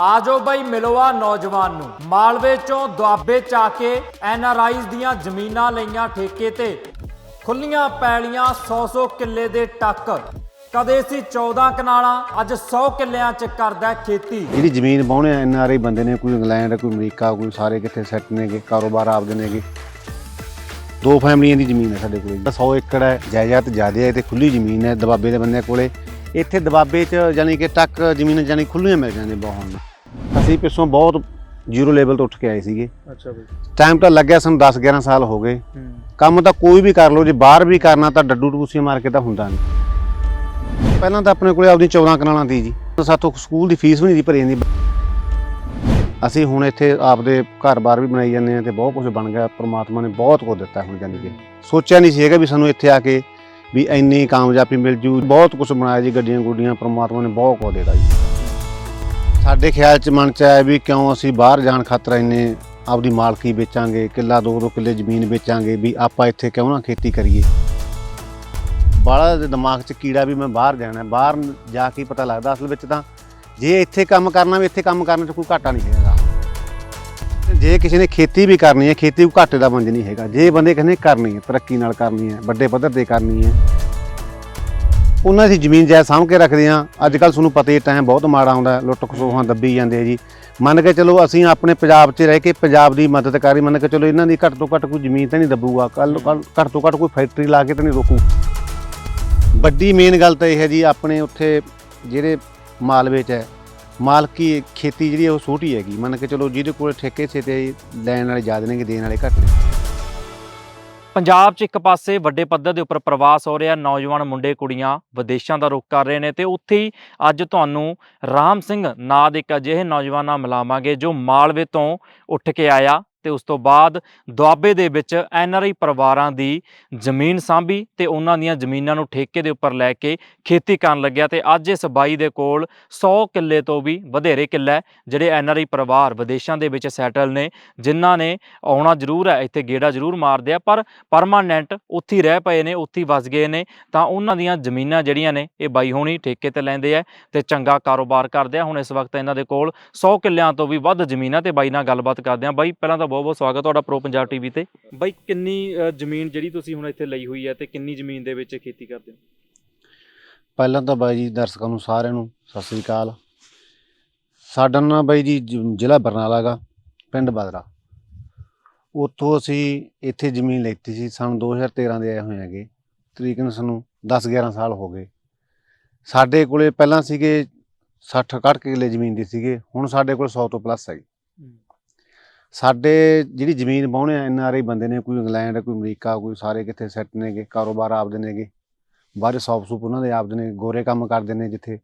ਆਜੋ ਬਈ ਮਿਲਵਾ ਨੌਜਵਾਨ ਨੂੰ। ਮਾਲਵੇ ਚੋਂ ਦੁਆਬੇ ਚ ਆ ਕੇ ਐਨ ਆਰ ਐਨਆਰਆਈਜ਼ ਦੀਆਂ ਜ਼ਮੀਨਾਂ ਲਈਆਂ ਠੇਕੇ ਤੇ। ਖੁੱਲੀਆਂ ਪੈਲੀਆਂ 100-100 ਕਿੱਲੇ ਦੇ ਟੱਕ। ਕਦੇ ਸੀ 14 ਕਨਾਲਾਂ, ਅੱਜ 100 ਕਿੱਲਿਆਂ ਚ ਕਰਦਾ ਖੇਤੀ। ਜਿਹੜੀ ਜ਼ਮੀਨ ਬਾਉਣੇ ਐਨ ਆਰ ਆਈ ਬੰਦੇ ਨੇ, ਕੋਈ ਇੰਗਲੈਂਡ, ਕੋਈ ਅਮਰੀਕਾ, ਕੋਈ ਸਾਰੇ ਕਿੱਥੇ ਸੈੱਟ ਨੇਗੇ, ਕਾਰੋਬਾਰ ਆਪਦੇ ਨੇਗੇ। ਦੋ ਫੈਮਲੀਆਂ ਦੀ ਜ਼ਮੀਨ ਹੈ ਸਾਡੇ ਕੋਲੇ। 100 ਏਕੜ ਹੈ, ਜਾਇਦਾਦ ਜ਼ਿਆਦਾ ਹੈ ਤੇ ਖੁੱਲੀ ਜ਼ਮੀਨ ਹੈ ਦਬਾਬੇ ਦੇ ਬੰਦੇ ਕੋਲੇ। ਇੱਥੇ ਦਬਾਬੇ 'ਚ ਯਾਨੀ ਕਿ ਟੱਕ ਜ਼ਮੀਨ ਯਾਨੀ ਖੁੱਲੀਆਂ ਮਿਲ ਜਾਂਦੀਆਂ ਬਹੁਤ। ਅਸੀਂ ਪਿੱਛੋਂ ਬਹੁਤ ਜ਼ੀਰੋ ਲੈਵਲ ਤੋਂ ਉੱਠ ਕੇ ਆਏ ਸੀਗੇ। ਅੱਛਾ ਬਈ। ਟਾਈਮ ਤਾਂ ਲੱਗਿਆ ਸਾਨੂੰ 10 11 ਸਾਲ ਹੋ ਗਏ। ਕੰਮ ਤਾਂ ਕੋਈ ਵੀ ਕਰ ਲਓ ਜੇ ਬਾਹਰ ਵੀ ਕਰਨਾ ਤਾਂ ਡੱਡੂ ਟੂਸੀਆਂ ਮਾਰ ਕੇ ਤਾਂ ਹੁੰਦਾ ਨਹੀਂ ਪਹਿਲਾਂ ਤਾਂ ਆਪਣੇ ਕੋਲੇ ਆਪਦੀ 14 ਕਨਾਲਾਂ ਦੀ ਜੀ। ਸਾਥੋਂ ਸਕੂਲ ਦੀ ਫੀਸ ਵੀ ਨਹੀਂ ਦੀ ਭਰੀ ਜਾਂਦੀ। ਅਸੀਂ ਹੁਣ ਇੱਥੇ ਆਪਦੇ ਘਰ-ਬਾਰ ਵੀ ਬਣਾਈ ਜਾਂਦੇ ਆ ਤੇ ਬਹੁਤ ਕੁਝ ਬਣ ਗਿਆ। ਪ੍ਰਮਾਤਮਾ ਨੇ ਬਹੁਤ ਕੁਝ ਦਿੱਤਾ ਹੁਣ ਜਾਨੀ ਕਿ। ਸੋਚਿਆ ਨਹੀਂ ਸੀ ਹੈਗਾ ਵੀ ਸਾਨੂੰ ਇੱਥੇ ਆ ਕੇ ਵੀ ਇੰਨੀ ਕਾਮਯਾਬੀ ਮਿਲ ਜੂ। ਬਹੁਤ ਕੁਝ ਬਣਾਇਆ ਜੀ ਗੱਡੀਆਂ ਗੁੱਡੀਆਂ ਪ੍ਰਮਾਤਮਾ ਨੇ ਬਹੁਤ ਕੁਝ ਦਿੱਤਾ ਜੀ। ਸਾਡੇ ਖਿਆਲ ਚ ਮਨ ਚ ਆਇਆ ਵੀ ਕਿਉਂ ਅਸੀਂ ਬਾਹਰ ਜਾਣ ਖਾਤਰ ਇੰਨੇ ਆਪਦੀ ਮਾਲਕੀ ਵੇਚਾਂਗੇ, ਕਿੱਲਾ ਦੋ ਦੋ ਕਿੱਲੇ ਜ਼ਮੀਨ ਵੇਚਾਂਗੇ, ਵੀ ਆਪਾਂ ਇੱਥੇ ਕਿਉਂ ਨਾ ਖੇਤੀ ਕਰੀਏ। ਬਾਹਲਾ ਦੇ ਦਿਮਾਗ 'ਚ ਕੀੜਾ ਵੀ ਮੈਂ ਬਾਹਰ ਜਾਣਾ, ਬਾਹਰ ਜਾ ਕੇ ਹੀ ਪਤਾ ਲੱਗਦਾ ਅਸਲ ਵਿੱਚ ਤਾਂ ਜੇ ਇੱਥੇ ਕੰਮ ਕਰਨਾ ਵੀ ਇੱਥੇ ਕੰਮ ਕਰਨ 'ਚ ਕੋਈ ਘਾਟਾ ਨਹੀਂ ਹੈਗਾ। ਜੇ ਕਿਸੇ ਨੇ ਖੇਤੀ ਵੀ ਕਰਨੀ ਹੈ, ਖੇਤੀ ਕੋਈ ਘਾਟੇ ਦਾ ਮੰਜ ਨਹੀਂ ਹੈਗਾ। ਜੇ ਬੰਦੇ ਕਹਿੰਦੇ ਕਰਨੀ ਹੈ, ਤਰੱਕੀ ਨਾਲ ਕਰਨੀ ਹੈ, ਵੱਡੇ ਪੱਧਰ ਤੇ ਕਰਨੀ ਹੈ ਉਹਨਾਂ ਦੀ ਜ਼ਮੀਨ ਜਾਇ ਸਾਂਭ ਕੇ ਰੱਖਦੇ ਆ ਅੱਜ ਕੱਲ ਤੁਹਾਨੂੰ ਪਤਾ ਹੀ ਟਾਈਮ ਬਹੁਤ ਮਾੜਾ ਆਉਂਦਾ ਲੁੱਟ ਖਸੋਹਾਂ ਦੱਬੀ ਜਾਂਦੇ ਆ ਜੀ। ਮੰਨ ਕੇ ਚਲੋ ਅਸੀਂ ਆਪਣੇ ਪੰਜਾਬ 'ਚ ਰਹਿ ਕੇ ਪੰਜਾਬ ਦੀ ਮਦਦ ਕਰੀ ਮੰਨ ਕੇ ਚਲੋ ਇਹਨਾਂ ਦੀ ਘੱਟ ਤੋਂ ਘੱਟ ਕੋਈ ਜ਼ਮੀਨ ਤਾਂ ਨਹੀਂ ਦੱਬੂਗਾ ਕੱਲ ਘੱਟ ਤੋਂ ਘੱਟ ਕੋਈ ਫੈਕਟਰੀ ਲਾ ਕੇ ਤਾਂ ਨਹੀਂ ਰੋਕੂ। ਵੱਡੀ ਮੇਨ ਗੱਲ ਤਾਂ ਇਹ ਹੈ ਜੀ, ਆਪਣੇ ਉੱਥੇ ਜਿਹੜੇ ਮਾਲਵੇ 'ਚ ਹੈ ਮਾਲਕੀ ਖੇਤੀ ਜਿਹੜੀ ਹੈ ਉਹ ਛੋਟੀ ਹੈਗੀ, ਮੰਨ ਕੇ ਚਲੋ ਜਿਹਦੇ ਕੋਲ ਠੇਕੇ ਸੇ ਤੇ ਲੈਣ ਵਾਲੇ ਜ਼ਿਆਦਾ ਨੇਗੇ, ਦੇਣ ਵਾਲੇ ਘੱਟ ਨੇ। ਪੰਜਾਬ 'ਚ ਇੱਕ ਪਾਸੇ ਵੱਡੇ ਪੱਧਰ ਦੇ ਉੱਪਰ ਪ੍ਰਵਾਸ ਹੋ ਰਿਹਾ, ਨੌਜਵਾਨ ਮੁੰਡੇ, ਕੁੜੀਆਂ ਵਿਦੇਸ਼ਾਂ ਦਾ ਰੁਖ ਕਰ ਰਹੇ ਨੇ ਤੇ ਉੱਥੇ ਹੀ ਅੱਜ ਤੁਹਾਨੂੰ ਰਾਮ ਸਿੰਘ ਨਾਂ ਦੇ ਇੱਕ ਅਜਿਹੇ ਨੌਜਵਾਨ ਨਾਲ ਮਿਲਾਵਾਂਗੇ ਜੋ ਮਾਲਵੇ ਤੋਂ ਉੱਠ ਕੇ ਆਇਆ। ਤੇ ਉਸ ਤੋਂ ਬਾਅਦ ਦੁਆਬੇ ਦੇ ਵਿੱਚ ਐਨਆਰਆਈ ਪਰਿਵਾਰਾਂ ਦੀ ਜ਼ਮੀਨ ਸਾਂਭੀ ਤੇ ਉਹਨਾਂ ਦੀਆਂ ਜ਼ਮੀਨਾਂ ਨੂੰ ਠੇਕੇ ਦੇ ਉੱਪਰ ਲੈ ਕੇ ਖੇਤੀ ਕਰਨ ਲੱਗਿਆ ਤੇ ਅੱਜ ਇਸ ਬਾਈ ਦੇ ਕੋਲ 100 ਕਿੱਲੇ ਤੋਂ ਵੀ ਵਧੇਰੇ ਕਿੱਲਾ ਹੈ, ਜਿਹੜੇ ਐਨਆਰਆਈ ਪਰਿਵਾਰ ਵਿਦੇਸ਼ਾਂ ਦੇ ਵਿੱਚ ਸੈਟਲ ਨੇ, ਜਿਨ੍ਹਾਂ ਨੇ ਆਉਣਾ ਜ਼ਰੂਰ ਹੈ, ਇੱਥੇ ਗੇੜਾ ਜ਼ਰੂਰ ਮਾਰਦੇ ਆ, ਪਰ ਪਰਮਾਨੈਂਟ ਉੱਥੇ ਰਹਿ ਪਏ ਨੇ, ਉੱਥੇ ਵਸ ਗਏ ਨੇ, ਤਾਂ ਉਹਨਾਂ ਦੀਆਂ ਜ਼ਮੀਨਾਂ ਜਿਹੜੀਆਂ ਨੇ, ਇਹ ਬਾਈ ਹੋਣੀ ਠੇਕੇ ਤੇ ਲੈਂਦੇ ਆ ਤੇ ਚੰਗਾ ਕਾਰੋਬਾਰ ਕਰਦੇ ਆ। ਹੁਣ ਇਸ ਵਕਤ ਇਹਨਾਂ ਦੇ ਕੋਲ 100 ਕਿੱਲਿਆਂ ਤੋਂ ਵੀ ਵੱਧ ਜ਼ਮੀਨਾਂ ਤੇ ਬਾਈ ਨਾਲ ਗੱਲਬਾਤ ਕਰਦੇ ਆ। ਬਾਈ, ਪਹਿਲਾਂ ਤਾਂ ਬਹੁਤ ਬਹੁਤ ਸਵਾਗਤ ਤੁਹਾਡਾ ਪ੍ਰੋ ਪੰਜਾਬ ਟੀਵੀ ਤੇ। ਬਾਈ ਕਿੰਨੀ ਜ਼ਮੀਨ ਜਿਹੜੀ ਤੁਸੀਂ ਹੁਣ ਇੱਥੇ ਲਈ ਹੋਈ ਹੈ ਤੇ ਕਿੰਨੀ ਜ਼ਮੀਨ ਦੇ ਵਿੱਚ ਖੇਤੀ ਕਰਦੇ ਹੋ? ਪਹਿਲਾਂ ਤਾਂ ਬਾਈ ਜੀ ਦਰਸ਼ਕਾਂ ਨੂੰ ਸਾਰਿਆਂ ਨੂੰ ਸਤਿ ਸ੍ਰੀ ਅਕਾਲ। ਸਾਡਾ ਨਾ ਬਾਈ ਜੀ ਜ਼ਿਲ੍ਹਾ ਬਰਨਾਲਾ ਗਾ ਪਿੰਡ ਬਦਰਾ। ਉੱਥੋਂ ਅਸੀਂ ਇੱਥੇ ਜ਼ਮੀਨ ਲੈਤੀ ਸੀ ਸਾਨੂੰ 2013 ਦੇ ਆਏ ਹੋਏ ਹੈਗੇ। ਤਕਰੀਬਨ ਸਾਨੂੰ 10 11 ਸਾਲ ਹੋ ਗਏ। ਸਾਡੇ ਕੋਲੇ ਪਹਿਲਾਂ ਸੀਗੇ 60 61 ਕਿੱਲੇ ਜ਼ਮੀਨ ਦੀ ਸੀਗੇ ਹੁਣ ਸਾਡੇ ਕੋਲ 100 ਤੋਂ ਪਲੱਸ ਹੈਗੀ। ਸਾਡੇ ਜਿਹੜੀ ਜ਼ਮੀਨ ਬਾਉਣੇ ਐਨ ਆਰ ਆਈ ਬੰਦੇ ਨੇ ਕੋਈ ਇੰਗਲੈਂਡ ਕੋਈ ਅਮਰੀਕਾ ਕੋਈ ਸਾਰੇ ਕਿੱਥੇ ਸੈੱਟ ਨੇਗੇ ਕਾਰੋਬਾਰ ਆਪਦੇ ਨੇਗੇ। ਬਾਹਰ ਸੌਪ ਸੂਪ ਉਹਨਾਂ ਦੇ ਆਪਦੇ ਨੇ ਗੋਰੇ ਕੰਮ ਕਰਦੇ ਨੇ ਜਿੱਥੇ।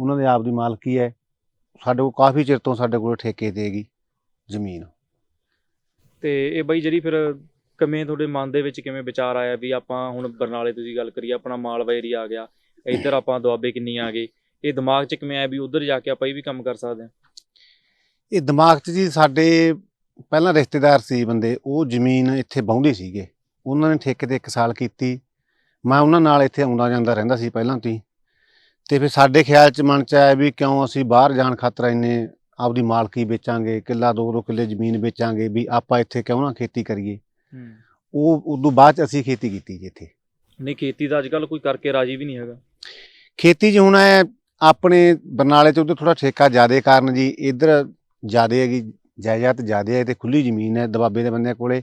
ਉਹਨਾਂ ਦੇ ਆਪ ਦੀ ਮਾਲਕੀ ਹੈ। ਸਾਡੇ ਕੋਲ ਕਾਫੀ ਚਿਰ ਤੋਂ ਸਾਡੇ ਕੋਲ ਠੇਕੇ ਹੈਗੀ ਜ਼ਮੀਨ। ਤੇ ਇਹ ਬਾਈ ਜਿਹੜੀ ਫਿਰ ਕਿਵੇਂ ਤੁਹਾਡੇ ਮਨ ਦੇ ਵਿੱਚ ਕਿਵੇਂ ਵਿਚਾਰ ਆਇਆ ਵੀ ਆਪਾਂ ਹੁਣ ਬਰਨਾਲੇ ਤੁਸੀਂ ਗੱਲ ਕਰੀਏ ਆਪਣਾ ਮਾਲਵਾ ਏਰੀਆ ਆ ਗਿਆ ਇੱਧਰ ਆਪਾਂ ਦੁਆਬੇ ਕਿੰਨੀ ਆ ਗਏ। ਇਹ ਦਿਮਾਗ 'ਚ ਕਿਵੇਂ ਆਇਆ ਵੀ ਉਧਰ ਜਾ ਕੇ ਆਪਾਂ ਇਹ ਵੀ ਕੰਮ ਕਰ ਸਕਦੇ ਹਾਂ? ਇਹ ਦਿਮਾਗ 'ਚ ਜੀ ਸਾਡੇ ਪਹਿਲਾਂ ਰਿਸ਼ਤੇਦਾਰ ਸੀ ਬੰਦੇ ਉਹ ਜ਼ਮੀਨ ਇੱਥੇ ਬਾਉਂਦੇ ਸੀਗੇ। ਉਹਨਾਂ ਨੇ ਠੇਕੇ ਤੇ ਇੱਕ ਸਾਲ ਕੀਤੀ। ਮੈਂ ਉਹਨਾਂ ਨਾਲ ਇੱਥੇ ਆਉਂਦਾ ਜਾਂਦਾ ਰਹਿੰਦਾ ਸੀ ਪਹਿਲਾਂ ਤੋਂ ਹੀ। ਤੇ ਫਿਰ ਸਾਡੇ ਖਿਆਲ 'ਚ ਮਨ 'ਚ ਆਇਆ ਵੀ ਕਿਉਂ ਅਸੀਂ ਬਾਹਰ ਜਾਣ ਖਾਤਰ ਇੰਨੇ ਆਪਦੀ ਮਾਲਕੀ ਵੇਚਾਂਗੇ ਕਿੱਲਾ ਦੋ ਦੋ ਕਿੱਲੇ ਜ਼ਮੀਨ ਵੇਚਾਂਗੇ ਵੀ ਆਪਾਂ ਇੱਥੇ ਕਿਉਂ ਨਾ ਖੇਤੀ ਕਰੀਏ। ਉਹ ਉਦੋਂ ਬਾਅਦ 'ਚ ਅਸੀਂ ਖੇਤੀ ਕੀਤੀ ਜੀ ਇੱਥੇ। ਨਹੀਂ ਖੇਤੀ ਦਾ ਅੱਜ ਕੱਲ ਕੋਈ ਕਰਕੇ ਰਾਜੀ ਵੀ ਨਹੀਂ ਹੈਗਾ। ਖੇਤੀ 'ਚ ਹੁਣ ਆਪਣੇ ਬਰਨਾਲੇ 'ਚ ਉਧਰ ਥੋੜਾ ਠੇਕਾ ਜ਼ਿਆਦੇ ਕਾਰਨ ਜੀ ਇੱਧਰ ਜ਼ਿਆਦੇ ਹੈਗੀ ਜਾਇਦਾਦ ਜ਼ਿਆਦੇ ਹੈ ਤੇ ਖੁੱਲੀ ਜ਼ਮੀਨ ਹੈ ਦਬਾਬੇ ਦੇ ਬੰਦਿਆਂ ਕੋਲੇ।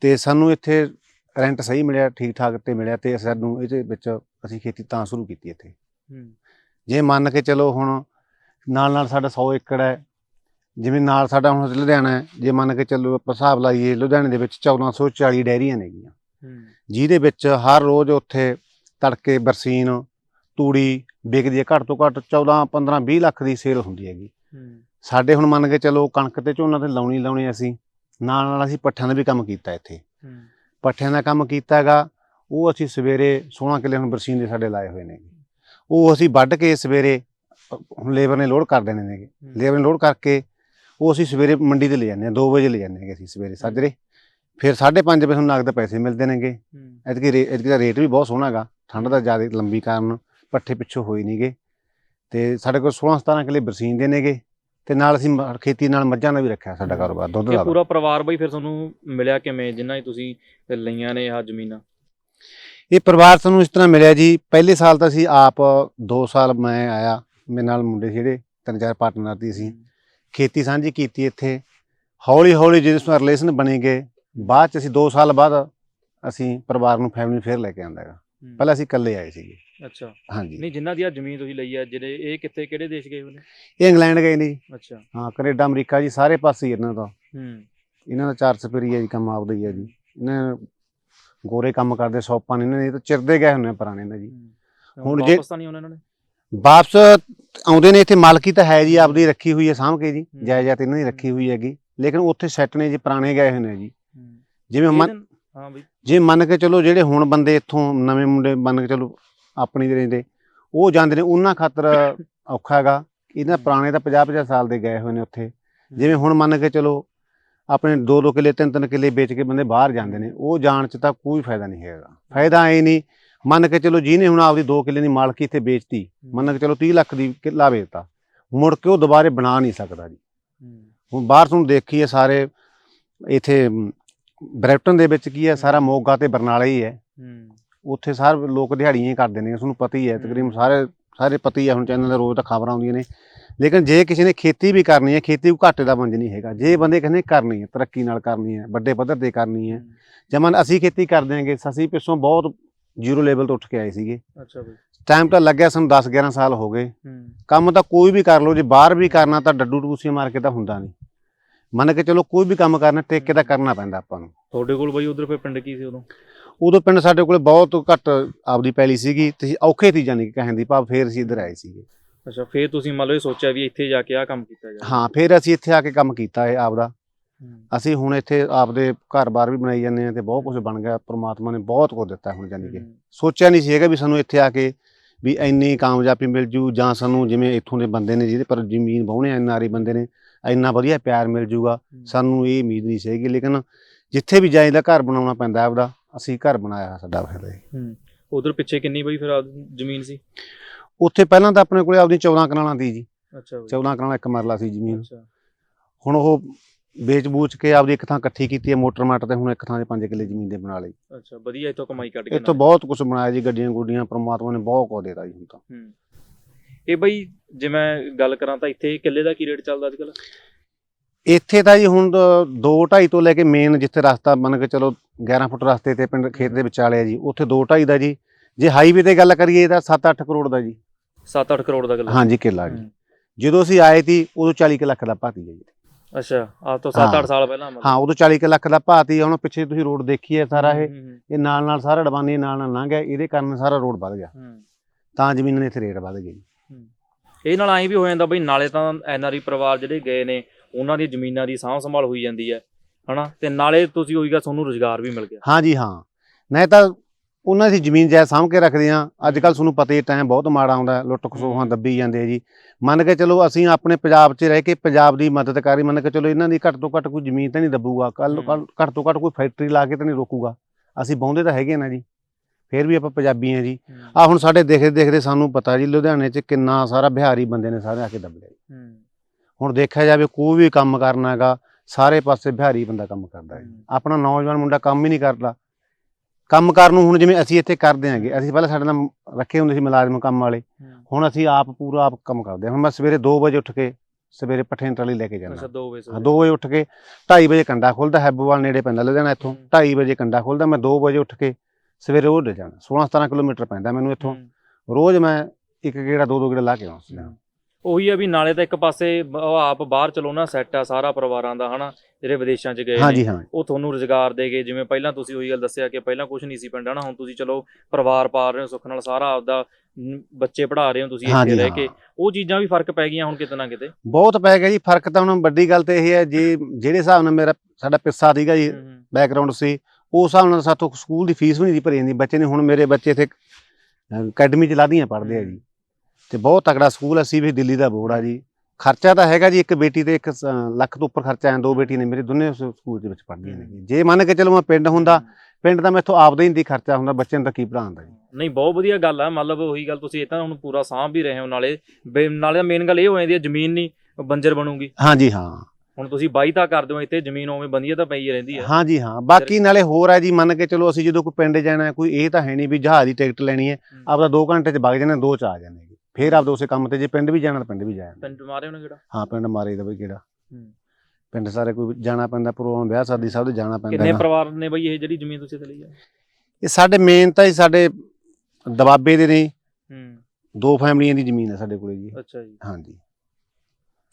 ਤੇ ਸਾਨੂੰ ਇੱਥੇ ਰੈਂਟ ਸਹੀ ਮਿਲਿਆ ਠੀਕ ਠਾਕ ਤੇ ਮਿਲਿਆ ਤੇ ਸਾਨੂੰ ਇਹਦੇ ਵਿੱਚ ਅਸੀਂ ਖੇਤੀ ਤਾਂ ਸ਼ੁਰੂ ਕੀਤੀ ਇੱਥੇ। ਜੇ ਮੰਨ ਕੇ ਚਲੋ ਹੁਣ ਨਾਲ ਨਾਲ ਸਾਡਾ 100 ਏਕੜ ਹੈ ਜਿਵੇਂ ਨਾਲ ਸਾਡਾ ਹੁਣ ਲੁਧਿਆਣਾ ਹੈ ਜੇ ਮੰਨ ਕੇ ਚੱਲੋ ਆਪਾਂ ਹਿਸਾਬ ਲਾਈਏ ਲੁਧਿਆਣੇ ਦੇ ਵਿੱਚ 1440 ਡੈਰੀਆਂ ਨੇਗੀਆਂ। ਜਿਹਦੇ ਵਿੱਚ ਹਰ ਰੋਜ਼ ਉੱਥੇ ਤੜਕੇ ਬਰਸੀਨ ਤੂੜੀ ਵਿਕਦੀ ਹੈ ਘੱਟ ਤੋਂ ਘੱਟ 14 15 20 ਲੱਖ ਦੀ ਸੇਲ ਹੁੰਦੀ ਹੈਗੀ। ਸਾਡੇ ਹੁਣ ਮੰਨ ਕੇ ਚਲੋ ਕਣਕ ਤੇ ਝੋਨਾ ਤੇ ਲਾਉਣੀ ਲਾਉਣੀ ਅਸੀਂ ਨਾਲ ਨਾਲ ਅਸੀਂ ਪੱਠਿਆਂ ਦਾ ਵੀ ਕੰਮ ਕੀਤਾ ਇੱਥੇ। ਪੱਠਿਆਂ ਦਾ ਕੰਮ ਕੀਤਾ ਹੈਗਾ ਉਹ ਅਸੀਂ ਸਵੇਰੇ 16 ਕਿੱਲੇ ਹੁਣ ਬਰਸੀਨ ਦੇ ਸਾਡੇ ਲਾਏ ਹੋਏ ਨੇ ਉਹ ਅਸੀਂ ਵੱਢ ਕੇ ਸਵੇਰੇ ਹੁਣ ਲੇਬਰ ਨੇ ਲੋਡ ਕਰ ਦੇਣੇ ਨੇਗੇ। ਲੇਬਰ ਨੇ ਲੋਡ ਕਰਕੇ ਉਹ ਅਸੀਂ ਸਵੇਰੇ ਮੰਡੀ ਤੇ ਲੈ ਜਾਂਦੇ ਹਾਂ 2 ਵਜੇ ਲੈ ਜਾਂਦੇ ਹੈਗੇ ਅਸੀਂ ਸਵੇਰੇ ਸਾਜਰੇ। ਫਿਰ 5:30 ਵਜੇ ਸਾਨੂੰ ਨਗਦ ਪੈਸੇ ਮਿਲਦੇ ਨੇਗੇ। ਐਤਕੀ ਐਤਕੀ ਦਾ ਰੇਟ ਵੀ ਬਹੁਤ ਸੋਹਣਾ ਹੈਗਾ। ਠੰਡ ਦਾ ਜ਼ਿਆਦਾ ਲੰਬੀ ਕਾਰਨ ਪੱਠੇ ਪਿੱਛੋਂ ਹੋਈ ਨਹੀਂਗੇ ਤੇ ਸਾਡੇ ਕੋਲ 16 17 ਕਿੱਲੇ ਬਰਸੀਨ ਦੇ ਨੇਗੇ। ਤੇ ਨਾਲ ਅਸੀਂ ਮ- ਖੇਤੀ ਨਾਲ ਮੱਝਾਂ ਦਾ ਵੀ ਰੱਖਿਆ ਸਾਡਾ ਕਾਰੋਬਾਰ ਦੁੱਧ ਇਹ ਦਾ ਪੂਰਾ ਪਰਿਵਾਰ ਬਈ ਫਿਰ ਤੁਹਾਨੂੰ ਮਿਲਿਆ ਕਿਵੇਂ ਜਿਨ੍ਹਾਂ ਹੀ ਤੁਸੀਂ ਲਈਆਂ ਨੇ ਆਹ ਜ਼ਮੀਨਾਂ? ਇਹ ਪਰਿਵਾਰ ਸਾਨੂੰ ਇਸ ਤਰ੍ਹਾਂ ਮਿਲਿਆ ਜੀ ਪਹਿਲੇ ਸਾਲ ਤਾਂ ਅਸੀਂ ਆਪ 2 ਸਾਲ ਮੈਂ ਆਇਆ ਮੇਰੇ ਨਾਲ ਮੁੰਡੇ ਸੀ ਜਿਹੜੇ ਤਿੰਨ ਚਾਰ ਪਾਰਟਨਰ ਸੀ ਅਸੀਂ। ਖੇਤੀ ਸਾਂਝੀ ਕੀਤੀ ਇੱਥੇ। ਹੌਲੀ ਹੌਲੀ ਜਿਸ ਨਾਲ ਰਿਲੇਸ਼ਨ ਬਣੇ ਗਏ ਬਾਅਦ ਚ ਅਸੀਂ 2 ਸਾਲ ਬਾਅਦ ਅਸੀਂ ਪਰਿਵਾਰ ਨੂੰ ਫੈਮਿਲੀ ਫੇਰ ਲੈ ਕੇ ਆਂਦਾ ਹੈਗਾ। ਪਹਿਲਾਂ ਅਸੀਂ ਇਕੱਲੇ ਆਏ ਸੀਗੇ। ਅੱਛਾ। ਹਾਂਜੀ। ਨਹੀਂ ਜਿਨ੍ਹਾਂ ਦੀ ਆ ਜ਼ਮੀਨ ਤੁਸੀਂ ਲਈ ਆ ਜਿਹੜੇ ਇਹ ਕਿੱਥੇ ਕਿਹੜੇ ਦੇਸ਼ ਗਏ ਨੇ? ਇਹ ਇੰਗਲੈਂਡ ਗਏ ਨੇ ਜੀ। ਅੱਛਾ। ਹਾਂ ਕੈਨੇਡਾ ਅਮਰੀਕਾ ਜੀ ਸਾਰੇ ਪਾਸੇ ਹੀ ਇਹਨਾਂ ਦਾ। ਹੂੰ। ਇਹਨਾਂ ਦਾ ਚਾਰ ਸਪੇਰੀ ਹੈ ਜੀ ਕੰਮ ਆਪਦਾ ਹੀ ਹੈ ਜੀ। ਇਹਨਾਂ ਗੋਰੇ ਕੰਮ ਕਰਦੇ ਸ਼ੌਪਾਂ ਨੇ ਇਹਨਾਂ ਇਹ ਤਾਂ ਚਿਰਦੇ ਗਏ ਹੁੰਦੇ ਆ ਪੁਰਾਣੇ ਨੇ ਜੀ। ਹੁਣ ਜੇ- ਵਾਪਸ ਤਾਂ ਨਹੀਂ ਆਉਣਾ ਇਹਨਾਂ ਨੇ? ਵਾਪਸ ਆਉਂਦੇ ਨੇ ਇੱਥੇ ਮਾਲਕੀ ਤਾਂ ਹੈ ਜੀ ਆਪਦੀ ਰੱਖੀ ਹੋਈ ਹੈ ਸਾਂਭ ਕੇ ਜੀ। ਜਾਇਦਾਦ ਇਹਨਾਂ ਦੀ ਰੱਖੀ ਹੋਈ ਹੈਗੀ। ਲੇਕਿਨ ਉੱਥੇ ਸੈੱਟ ਨੇ ਜੀ ਪੁਰਾਣੇ ਗਏ ਹੋਏ ਨੇ ਜੀ। ਜਿਵੇਂ ਹਾਂ ਬਈ। ਜੇ ਮੰਨ ਕੇ ਚਲੋ ਜਿਹੜੇ ਹੁਣ ਬੰਦੇ ਇੱਥੋਂ ਨਵੇਂ ਮੁੰਡੇ ਮੰਨ ਕੇ ਚਲੋ ਆਪਣੀ ਦੇ ਰਹਿੰਦੇ ਉਹ ਜਾਂਦੇ ਨੇ ਉਹਨਾਂ ਖਾਤਰ ਔਖਾ ਹੈਗਾ। ਇਹਨਾਂ ਪੁਰਾਣੇ ਤਾਂ 50 50 ਸਾਲ ਦੇ ਗਏ ਹੋਏ ਨੇ ਉੱਥੇ। ਜਿਵੇਂ ਹੁਣ ਮੰਨ ਕੇ ਚਲੋ ਆਪਣੇ 2 2 ਕਿੱਲੇ 3 3 ਕਿੱਲੇ ਵੇਚ ਕੇ ਬੰਦੇ ਬਾਹਰ ਜਾਂਦੇ ਨੇ ਉਹ ਜਾਣ ਚ ਤਾਂ ਕੋਈ ਫਾਇਦਾ ਨਹੀਂ ਹੈਗਾ। ਫਾਇਦਾ ਐ ਨਹੀਂ ਮੰਨ ਕੇ ਚਲੋ ਜਿਹਨੇ ਹੁਣ ਆਪਦੀ 2 ਕਿੱਲੇ ਦੀ ਮਾਲਕੀ ਇੱਥੇ ਵੇਚਤੀ ਮੰਨ ਕੇ ਚਲੋ 30 ਲੱਖ ਦੀ ਕਿੱਲਾ ਵੇਚਤਾ ਮੁੜ ਕੇ ਉਹ ਦੁਬਾਰੇ ਬਣਾ ਨਹੀਂ ਸਕਦਾ ਜੀ। ਹੁਣ ਬਾਹਰ ਤੁਹਾਨੂੰ ਦੇਖੀਏ ਸਾਰੇ ਇੱਥੇ ਬਰੈਂਪਟਨ ਦੇ ਵਿੱਚ ਕੀ ਹੈ ਸਾਰਾ ਮੋਗਾ ਤੇ ਬਰਨਾਲਾ ਹੀ ਹੈ। ਹੂੰ। ਉੱਥੇ ਸਾਰੇ ਲੋਕ ਦਿਹਾੜੀਆਂ ਹੀ ਕਰਦੇ ਨੇ ਤੁਹਾਨੂੰ ਪਤਾ ਹੀ ਹੈ। ਤਕਰੀਬਨ। ਸਾਰੇ ਸਾਰੇ ਪਤਾ ਹੀ ਹੈ ਹੁਣ ਚੈਨਲ ਦੇ ਰੋਜ਼ ਤਾਂ ਖਬਰਾਂ ਆਉਂਦੀਆਂ ਨੇ। ਲੇਕਿਨ ਜੇ ਕਿਸੇ ਨੇ ਖੇਤੀ ਵੀ ਕਰਨੀ ਹੈ ਖੇਤੀ ਕੋਈ ਘਾਟੇ ਦਾ ਮੰਜ ਨਹੀਂ ਹੈਗਾ। ਜੇ ਬੰਦੇ ਕਹਿੰਦੇ ਕਰਨੀ ਹੈ ਤਰੱਕੀ ਨਾਲ ਕਰਨੀ ਹੈ ਵੱਡੇ ਪੱਧਰ ਤੇ ਕਰਨੀ ਹੈ ਜਮਨ ਅਸੀਂ ਖੇਤੀ ਕਰਦੇ ਆਂਗੇ ਅਸੀਂ ਪਿੱਛੋਂ ਬਹੁਤ ਜ਼ੀਰੋ ਲੈਵਲ ਤੋਂ ਉੱਠ ਕੇ ਆਏ ਸੀਗੇ। ਅੱਛਾ ਬਈ। ਟਾਈਮ ਤਾਂ ਲੱਗਿਆ ਸਾਨੂੰ 10 11 ਸਾਲ ਹੋ ਗਏ। ਕੰਮ ਤਾਂ ਕੋਈ ਵੀ ਕਰ ਲਓ ਜੇ ਬਾਹਰ ਵੀ ਕਰਨਾ ਤਾਂ ਡੱਡੂ ਟੂਸੀਆਂ ਮਾਰ ਕੇ ਤਾਂ ਹੁੰਦਾ ਨਹੀਂ। ਮੰਨ ਕੇ ਚਲੋ ਕੋਈ ਵੀ ਕੰਮ ਕਰਨਾ ਟੇਕ ਕੇ ਤਾਂ ਕਰਨਾ ਪੈਂਦਾ ਆਪਾਂ ਨੂੰ। ਤੁਹਾਡੇ ਕੋਲ ਬਈ ਉਧਰ ਫਿਰ ਪਿੰਡ ਕੀ ਸੀ ਉਦੋਂ? ਉਦੋਂ ਪਿੰਡ ਸਾਡੇ ਕੋਲੇ ਬਹੁਤ ਘੱਟ ਆਪਦੀ ਪੈਲੀ ਸੀਗੀ ਤੇ ਔਖੇ ਤੀ ਜਾਨੀ ਕਿ ਕਹਿਣ ਦੀ ਭਾਵ ਫੇਰ ਅਸੀਂ ਇੱਧਰ ਆਏ ਸੀਗੇ। ਅੱਛਾ ਫਿਰ ਤੁਸੀਂ ਮੰਨ ਲਓ ਇਹ ਸੋਚਿਆ ਵੀ ਇੱਥੇ ਜਾ ਕੇ ਆਹ ਕੰਮ ਕੀਤਾ ਜਾਵੇ। ਹਾਂ ਫੇਰ ਅਸੀਂ ਇੱਥੇ ਆ ਕੇ ਕੰਮ ਕੀਤਾ ਹੈ ਆਪਦਾ। ਅਸੀਂ ਹੁਣ ਇੱਥੇ ਆਪਦੇ ਘਰ-ਬਾਰ ਵੀ ਬਣਾਈ ਜਾਂਦੇ ਆ ਤੇ ਬਹੁਤ ਕੁਝ ਬਣ ਗਿਆ ਪ੍ਰਮਾਤਮਾ ਨੇ ਬਹੁਤ ਕੁਝ ਦਿੱਤਾ ਹੁਣ ਜਾਨੀ ਕਿ। ਸੋਚਿਆ ਨਹੀਂ ਸੀ ਹੈਗਾ ਵੀ ਸਾਨੂੰ ਇੱਥੇ ਆ ਕੇ ਵੀ ਇੰਨੀ ਕਾਮਯਾਬੀ ਮਿਲ ਜੂ ਜਾਂ ਸਾਨੂੰ ਜਿਵੇਂ ਇੱਥੋਂ ਦੇ ਬੰਦੇ ਨੇ ਜਿਹਦੇ ਪਰ ਜ਼ਮੀਨ ਵਾਹੁਣੇ ਐਨਆਰਈ ਬੰਦੇ ਨੇ ਇੰਨਾ ਵਧੀਆ ਪਿਆਰ ਮਿਲ ਜੂਗਾ। ਸਾਨੂੰ ਇਹ ਉਮੀਦ ਨਹੀਂ ਸੀਗੀ ਲੇਕਿਨ ਜਿੱਥੇ ਵੀ ਜਾਈਦਾ ਘਰ ਬਣਾਉਣਾ ਪੈਂਦਾ ਆਪਦਾ ਅਸੀਂ ਘਰ ਬਣਾਇਆ ਸਾਡਾ ਫਾਇਦਾ ਹੈ ਉਧਰ ਪਿੱਛੇ ਕਿੰਨੀ ਬਈ ਫਿਰ ਜ਼ਮੀਨ ਸੀ? ਉੱਥੇ ਪਹਿਲਾਂ ਤਾਂ ਆਪਣੇ ਕੋਲੇ ਆਪਦੀ 14 ਕਨਾਲਾਂ ਦੀ ਜੀ। ਅੱਛਾ ਬਈ। 14 ਕਨਾਲਾਂ ਇੱਕ ਮਰਲਾ ਸੀ ਜ਼ਮੀਨ। ਅੱਛਾ। ਹੁਣ ਉਹ ਵੇਚ ਬੂਚ ਕੇ ਆਪਦੀ ਇੱਕ ਥਾਂ ਇਕੱਠੀ ਕੀਤੀ ਹੈ ਮੋਟਰ ਮਾਟਰ ਤੇ ਹੁਣ ਇੱਕ ਥਾਂ ਦੇ 5 ਕਿੱਲੇ ਜ਼ਮੀਨ ਦੇ ਬਣਾ ਲਈ। ਅੱਛਾ ਵਧੀਆ ਇੱਥੋਂ ਕਮਾਈ ਕੱਢ ਕੇ ਇੱਥੋਂ ਬਹੁਤ ਕੁਝ ਬਣਾਇਆ ਜੀ ਗੱਡੀਆਂ ਗੁੱਡੀਆਂ ਪ੍ਰਮਾਤਮਾ ਨੇ ਬਹੁਤ ਕੁਝ ਦਿੱਤਾ ਜੀ ਹੁਣ ਤਾਂ। ਹੂੰ। ਇਹ ਬਈ ਜੇ ਮੈਂ ਗੱਲ ਕਰਾਂ ਤਾਂ ਇੱਥੇ ਕਿੱਲੇ ਦਾ ਕੀ ਰੇਟ ਚੱਲਦਾ ਅੱਜ ਕੱਲ ਇੱਥੇ ਤਾਂ ਜੀ ਹੁਣ 2.5 ਤੋਂ ਲੈ ਕੇ ਮੇਨ ਜਿੱਥੇ ਰਸਤਾ ਮੰਨ ਕੇ ਚਲੋ 11 ਫੁੱਟ ਰਸਤੇ ਤੇ ਪਿੰਡ ਖੇਤ ਦੇ ਵਿਚਾਲੇ ਆ ਜੀ ਉੱਥੇ 2.5 ਦਾ ਜੀ। ਜੇ ਹਾਈਵੇ ਤੇ ਗੱਲ ਕਰੀਏ ਤਾਂ 7-8 ਕਰੋੜ ਦਾ ਜੀ। 7-8 ਕਰੋੜ ਦਾ ਕਿੱਲਾ। ਹਾਂਜੀ ਕਿੱਲਾ ਜੀ। ਹੂੰ। ਜਦੋਂ ਅਸੀਂ ਆਏ ਸੀ ਉਦੋਂ 40 ਕੁ ਲੱਖ ਦਾ ਭਾਤੀ ਹੈ ਜੀ। ਅੱਛਾ ਆ ਤੋਂ ਹਾਂ। 7-8 ਸਾਲ ਪਹਿਲਾਂ ਹਾਂ ਉਦੋਂ 40 ਕੁ ਲੱਖ ਦਾ ਭਾਤੀ ਹੁਣ ਪਿੱਛੇ ਤੁਸੀਂ ਰੋਡ ਦੇਖੀ ਹੈ ਸਾਰਾ ਇਹ। ਇਹ ਨਾਲ ਨਾਲ ਸਾਰਾ ਡਬਾਨੀ ਨਾਲ ਨਾਲ ਲੰਘ ਗਿਆ ਇਹਦੇ ਕਾਰਨ ਸਾਰਾ ਰੋਡ ਵੱਧ ਗਿਆ। ਤਾਂ ਜ਼ਮੀਨਾਂ ਦੇ ਇੱਥੇ ਰੇਟ ਵੱਧ ਗਏ ਜੀ ਇਹ ਨਾਲ ਐਂ ਵੀ ਹੋ ਜਾਂਦਾ ਬਈ ਨਾਲੇ ਤਾਂ ਐਨਆਰਈ ਪਰਿਵਾਰ ਜਿਹੜੇ ਗਏ ਨੇ ਉਹਨਾਂ ਦੀ ਜ਼ਮੀਨਾਂ ਦੀ ਸਾਂਭ ਸੰਭਾਲ ਹੋਈ ਜਾਂਦੀ ਹੈ ਹਨਾ? ਤੇ ਨਾਲੇ ਤੁਸੀਂ ਉਹੀ ਗੱਲ ਤੁਹਾਨੂੰ ਰੋਜ਼ਗਾਰ ਵੀ ਮਿਲ ਗਿਆ। ਹਾਂ ਜੀ ਹਾਂ। ਨਹੀਂ ਤਾਂ ਉਹਨਾਂ ਦੀ ਜ਼ਮੀਨ ਜਾਇ ਸਾਂਭ ਕੇ ਰੱਖਦੇ ਆ ਅੱਜ ਕੱਲ ਤੁਹਾਨੂੰ ਪਤਾ ਹੀ ਟਾਈਮ ਬਹੁਤ ਮਾੜਾ ਆਉਂਦਾ ਲੁੱਟ ਖਸੋਹਾਂ ਦੱਬੀ ਜਾਂਦੇ ਆ ਜੀ। ਮੰਨ ਕੇ ਚਲੋ ਅਸੀਂ ਆਪਣੇ ਪੰਜਾਬ 'ਚ ਰਹਿ ਕੇ ਪੰਜਾਬ ਦੀ ਮਦਦ ਕਰੀ ਮੰਨ ਕੇ ਚਲੋ ਇਹਨਾਂ ਦੀ ਘੱਟ ਤੋਂ ਘੱਟ ਕੋਈ ਜ਼ਮੀਨ ਤਾਂ ਨਹੀਂ ਦੱਬੂਗਾ। ਕੱਲ। ਘੱਟ ਤੋਂ ਘੱਟ ਕੋਈ ਫੈਕਟਰੀ ਲਾ ਕੇ ਤਾਂ ਨਹੀਂ ਰੋਕੂਗਾ। ਅਸੀਂ ਬੌਂਦੇ ਤਾਂ ਹੈਗੇ ਨਾ ਜੀ। ਫੇਰ ਵੀ ਆਪਾਂ ਪੰਜਾਬੀ ਆ ਜੀ। ਆ ਹੁਣ ਸਾਡੇ ਦੇਖਦੇ ਦੇਖਦੇ ਸਾਨੂੰ ਪਤਾ ਜੀ ਲੁਧਿਆਣੇ 'ਚ ਕਿੰਨਾ ਸਾਰਾ ਬਿਹਾਰੀ ਬੰਦੇ ਨੇ ਸਾਰੇ ਆ ਕੇ ਦੱਬ ਲਿਆ ਜੀ। ਹੁਣ ਦੇਖਿਆ ਜਾਵੇ ਕੋਈ ਵੀ ਕੰਮ ਕਰਨਾ ਹੈਗਾ ਸਾਰੇ ਪਾਸੇ ਬਿਹਾਰੀ ਬੰਦਾ ਕੰਮ ਕਰਦਾ ਹੂੰ। ਆਪਣਾ ਨੌਜਵਾਨ ਮੁੰਡਾ ਕੰਮ ਹੀ ਨਹੀਂ ਕਰਦਾ। ਕੰਮ ਕਰਨ ਨੂੰ ਹੁਣ ਜਿਵੇਂ ਅਸੀਂ ਇੱਥੇ ਕਰਦੇ ਆਂਗੇ ਅਸੀਂ ਪਹਿਲਾਂ ਸਾਡੇ ਨਾਲ ਰੱਖੇ ਹੁੰਦੇ ਸੀ ਮੁਲਾਜ਼ਮ ਕੰਮ ਵਾਲੇ। ਹੁਣ ਅਸੀਂ ਆਪ ਪੂਰਾ ਆਪ ਕੰਮ ਕਰਦੇ ਹਾਂ। ਹੁਣ ਮੈਂ ਸਵੇਰੇ 2 ਵਜੇ ਉੱਠ ਕੇ ਸਵੇਰੇ ਪੱਠੇ ਟਰਾਲੀ ਲੈ ਕੇ ਅੱਛਾ ਜਾਂਦਾ ਦੋ ਵੇ ਹਾਂ 2 ਵਜੇ ਉੱਠ ਕੇ 2:30 ਵਜੇ ਕੰਡਾ ਖੁੱਲਦਾ ਹੈਬੋਵਾਲ ਨੇੜੇ ਪੈਂਦਾ ਲੁਧਿਆਣਾ ਇੱਥੋਂ। ਹੂੰ। 2:30 ਵਜੇ ਕੰਡਾ ਖੁੱਲਦਾ ਮੈਂ 2 ਵਜੇ ਉੱਠ ਕੇ ਸਵੇਰੇ ਉਹ ਜਾਣਾ 16 17 ਕਿਲੋਮੀਟਰ ਪੈਂਦਾ ਮੈਨੂੰ ਇੱਥੋਂ। ਰੋਜ਼ ਮੈਂ ਇੱਕ ਗੇੜਾ ਦੋ ਦੋ ਗੇੜਾ ਲਾ ਕੇ ਆਉਂਦਾ। ਉਹੀ ਆ ਵੀ ਨਾਲੇ ਤਾਂ ਇੱਕ ਪਾਸੇ ਬ- ਉਹ ਆਪ ਬਾਹਰ ਚਲੋ ਨਾ ਸੈੱਟ ਆ ਸਾਰਾ ਪਰਿਵਾਰਾਂ ਦਾ ਹਨਾ ਜਿਹੜੇ ਵਿਦੇਸ਼ਾਂ 'ਚ ਗਏ ਨੇ ਹਾਂ। ਉਹ ਤੁਹਾਨੂੰ ਰੋਜ਼ਗਾਰ ਦੇਗੇ ਜਿਵੇਂ ਪਹਿਲਾਂ ਤੁਸੀਂ ਉਹੀ ਗੱਲ ਦੱਸਿਆ ਕਿ ਪਹਿਲਾਂ ਕੁਝ ਨਹੀਂ ਸੀ ਪਿੰਡ ਹਨਾ ਹੁਣ ਤੁਸੀਂ ਚਲੋ ਪਰਿਵਾਰ ਪਾਲ ਰਹੇ ਹੋ ਸੁੱਖ ਨਾਲ ਸਾਰਾ ਆਪਦਾ ਮ, ਬੱਚੇ ਪੜ੍ਹਾ ਰਹੇ ਹੋ ਤੁਸੀਂ ਇੱਥੇ ਹਾਂਜੀ ਰਹਿ ਹਾਂ। ਕੇ। ਉਹ ਚੀਜ਼ਾਂ ਵੀ ਫ਼ਰਕ ਪੈ ਗਈਆਂ ਹੁਣ ਕਿਤੇ ਨਾ ਕਿਤੇ। ਬਹੁਤ ਪੈ ਗਿਆ ਜੀ ਫ਼ਰਕ ਤਾਂ ਹੁਣ ਵੱਡੀ ਗੱਲ ਤੇ ਇਹ ਹੈ ਜੀ ਜਿਹੜੇ ਹਿਸਾਬ ਨਾਲ ਮੇਰਾ ਸਾਡਾ ਪਿੱਸਾ ਸੀਗਾ ਜੀ ਹੂੰ, ਹੂੰ, ਬੈਕਗ੍ਰਾਉਂਡ ਸੀ ਉਸ ਹਿਸਾਬ ਨਾਲ ਸਾਥੋਂ ਸਕੂਲ ਦੀ ਫੀਸ ਵੀ ਨਹੀਂ ਸੀ ਭਰੀ ਜਾਂਦੀ। ਬੱਚੇ ਨੇ ਹੁਣ ਮੇਰੇ ਬੱਚੇ ਇੱਥੇ ਅਕੈਡਮੀ ਚ ਲਾਦੀਆਂ ਪੜ੍ਹਦੇ ਆ ਜੀ। ਤੇ ਬਹੁਤ ਤਕੜਾ ਸਕੂਲ ਅਸੀਂ ਵੀ ਦਿੱਲੀ ਦਾ ਬੋਰਡ ਆ ਜੀ। ਖਰਚਾ ਤਾਂ ਹੈਗਾ ਜੀ ਇੱਕ ਬੇਟੀ ਤੇ ਇੱਕ ਸ- ਲੱਖ ਤੋਂ ਉੱਪਰ ਖਰਚਾ ਹੈ ਦੋ ਬੇਟੀ ਨੇ ਮੇਰੇ ਦੋਨੇ ਸਕੂਲ ਦੇ ਵਿੱਚ ਪੜ੍ਹਦੀਆਂ ਨੇ ਜੀ। ਮੰਨ ਕੇ ਚਲੋ ਮੈਂ ਪਿੰਡ ਹੁੰਦਾ ਪਿੰਡ ਦਾ ਮੈਥੋਂ ਆਪਦਾ ਹੀ ਨਹੀਂ ਖਰਚਾ ਹੁੰਦਾ ਬੱਚੇ ਨੂੰ ਤਾਂ ਕੀ ਪੜਾਉਂਦਾ ਜੀ। ਨਹੀਂ ਬਹੁਤ ਵਧੀਆ ਗੱਲ ਆ ਮਤਲਬ ਉਹੀ ਗੱਲ ਤੁਸੀਂ ਇਹ ਤਾਂ ਹੁਣ ਪੂਰਾ ਸਾਂਭ ਵੀ ਰਹੇ ਹੋ ਨਾਲੇ। ਨਾਲੇ ਮੇਨ ਗੱਲ ਇਹ ਹੋ ਜਾਂਦੀ ਹੈ ਜ਼ਮੀਨ ਨਹੀਂ ਬੰਜਰ ਬਣੂਗੀ। ਹਾਂਜੀ ਹਾਂ। ਹੁਣ ਤੁਸੀਂ ਬਾਈ ਤਾਂ ਕਰ ਦਿਓ ਇੱਥੇ ਜ਼ਮੀਨ ਉਵੇਂ ਬੰਦੀ ਤਾਂ ਪਈ ਰਹਿੰਦੀ ਹੈ ਹਾਂਜੀ ਹਾਂ। ਬਾਕੀ ਨਾਲੇ ਹੋਰ ਹੈ ਜੀ ਮੰਨ ਕੇ ਚਲੋ ਅਸੀਂ ਜਦੋਂ ਕੋਈ ਪਿੰਡ ਜਾਣਾ ਹੈ, ਕੋਈ ਇਹ ਤਾਂ ਹੈ ਨਹੀਂ ਵੀ ਜਹਾਜ਼ ਦੀ ਟਿਕਟ ਲੈਣੀ ਹੈ ਹੂੰ। ਆਪਦਾ 2 ਘੰਟੇ ਚ ਵਗ ਜਾਣਾ ਦੋ ਚ ਆ ਜਾਣੇ ਫੇਰ ਆਪਦਾ ਉਸੇ ਕੰਮ ਤੇ ਜੇ ਪਿੰਡ ਵੀ ਜਾਣਾ ਤਾਂ ਪਿੰਡ ਵੀ ਜਾਣਾ ਪਿੰਡ ਮਾਰੇ ਉਹਨੇ ਕਿਹੜਾ? ਹਾਂ ਪਿੰਡ ਮਾਰੇ ਦਾ ਬਈ ਕਿਹੜਾ। ਹੂੰ। ਪਿੰਡ ਸਾਰੇ ਕੋਈ ਜਾਣਾ ਪੈਂਦਾ ਪ੍ਰੋਗਰਾਮ ਵਿਆਹ ਸ਼ਾਦੀ ਸਭ ਦੇ ਜਾਣਾ ਪੈਂਦਾ ਕਿੰਨੇ ਹੈਗਾ। ਪਰਿਵਾਰ ਨੇ ਬਈ ਇਹ ਜਿਹੜੀ ਜ਼ਮੀਨ ਤੁਸੀਂ ਤੇ ਲਈ ਹੈ ਇਹ ਸਾਡੇ ਮੇਨ ਤਾਂ ਹੀ ਸਾਡੇ ਦਬਾਬੇ ਦੇ ਨੇ। ਹੂੰ। ਦੋ ਫੈਮਲੀਆਂ ਦੀ ਜ਼ਮੀਨ ਹੈ ਸਾਡੇ ਕੋਲੇ ਜੀ। ਅੱਛਾ ਜੀ। ਹਾਂਜੀ।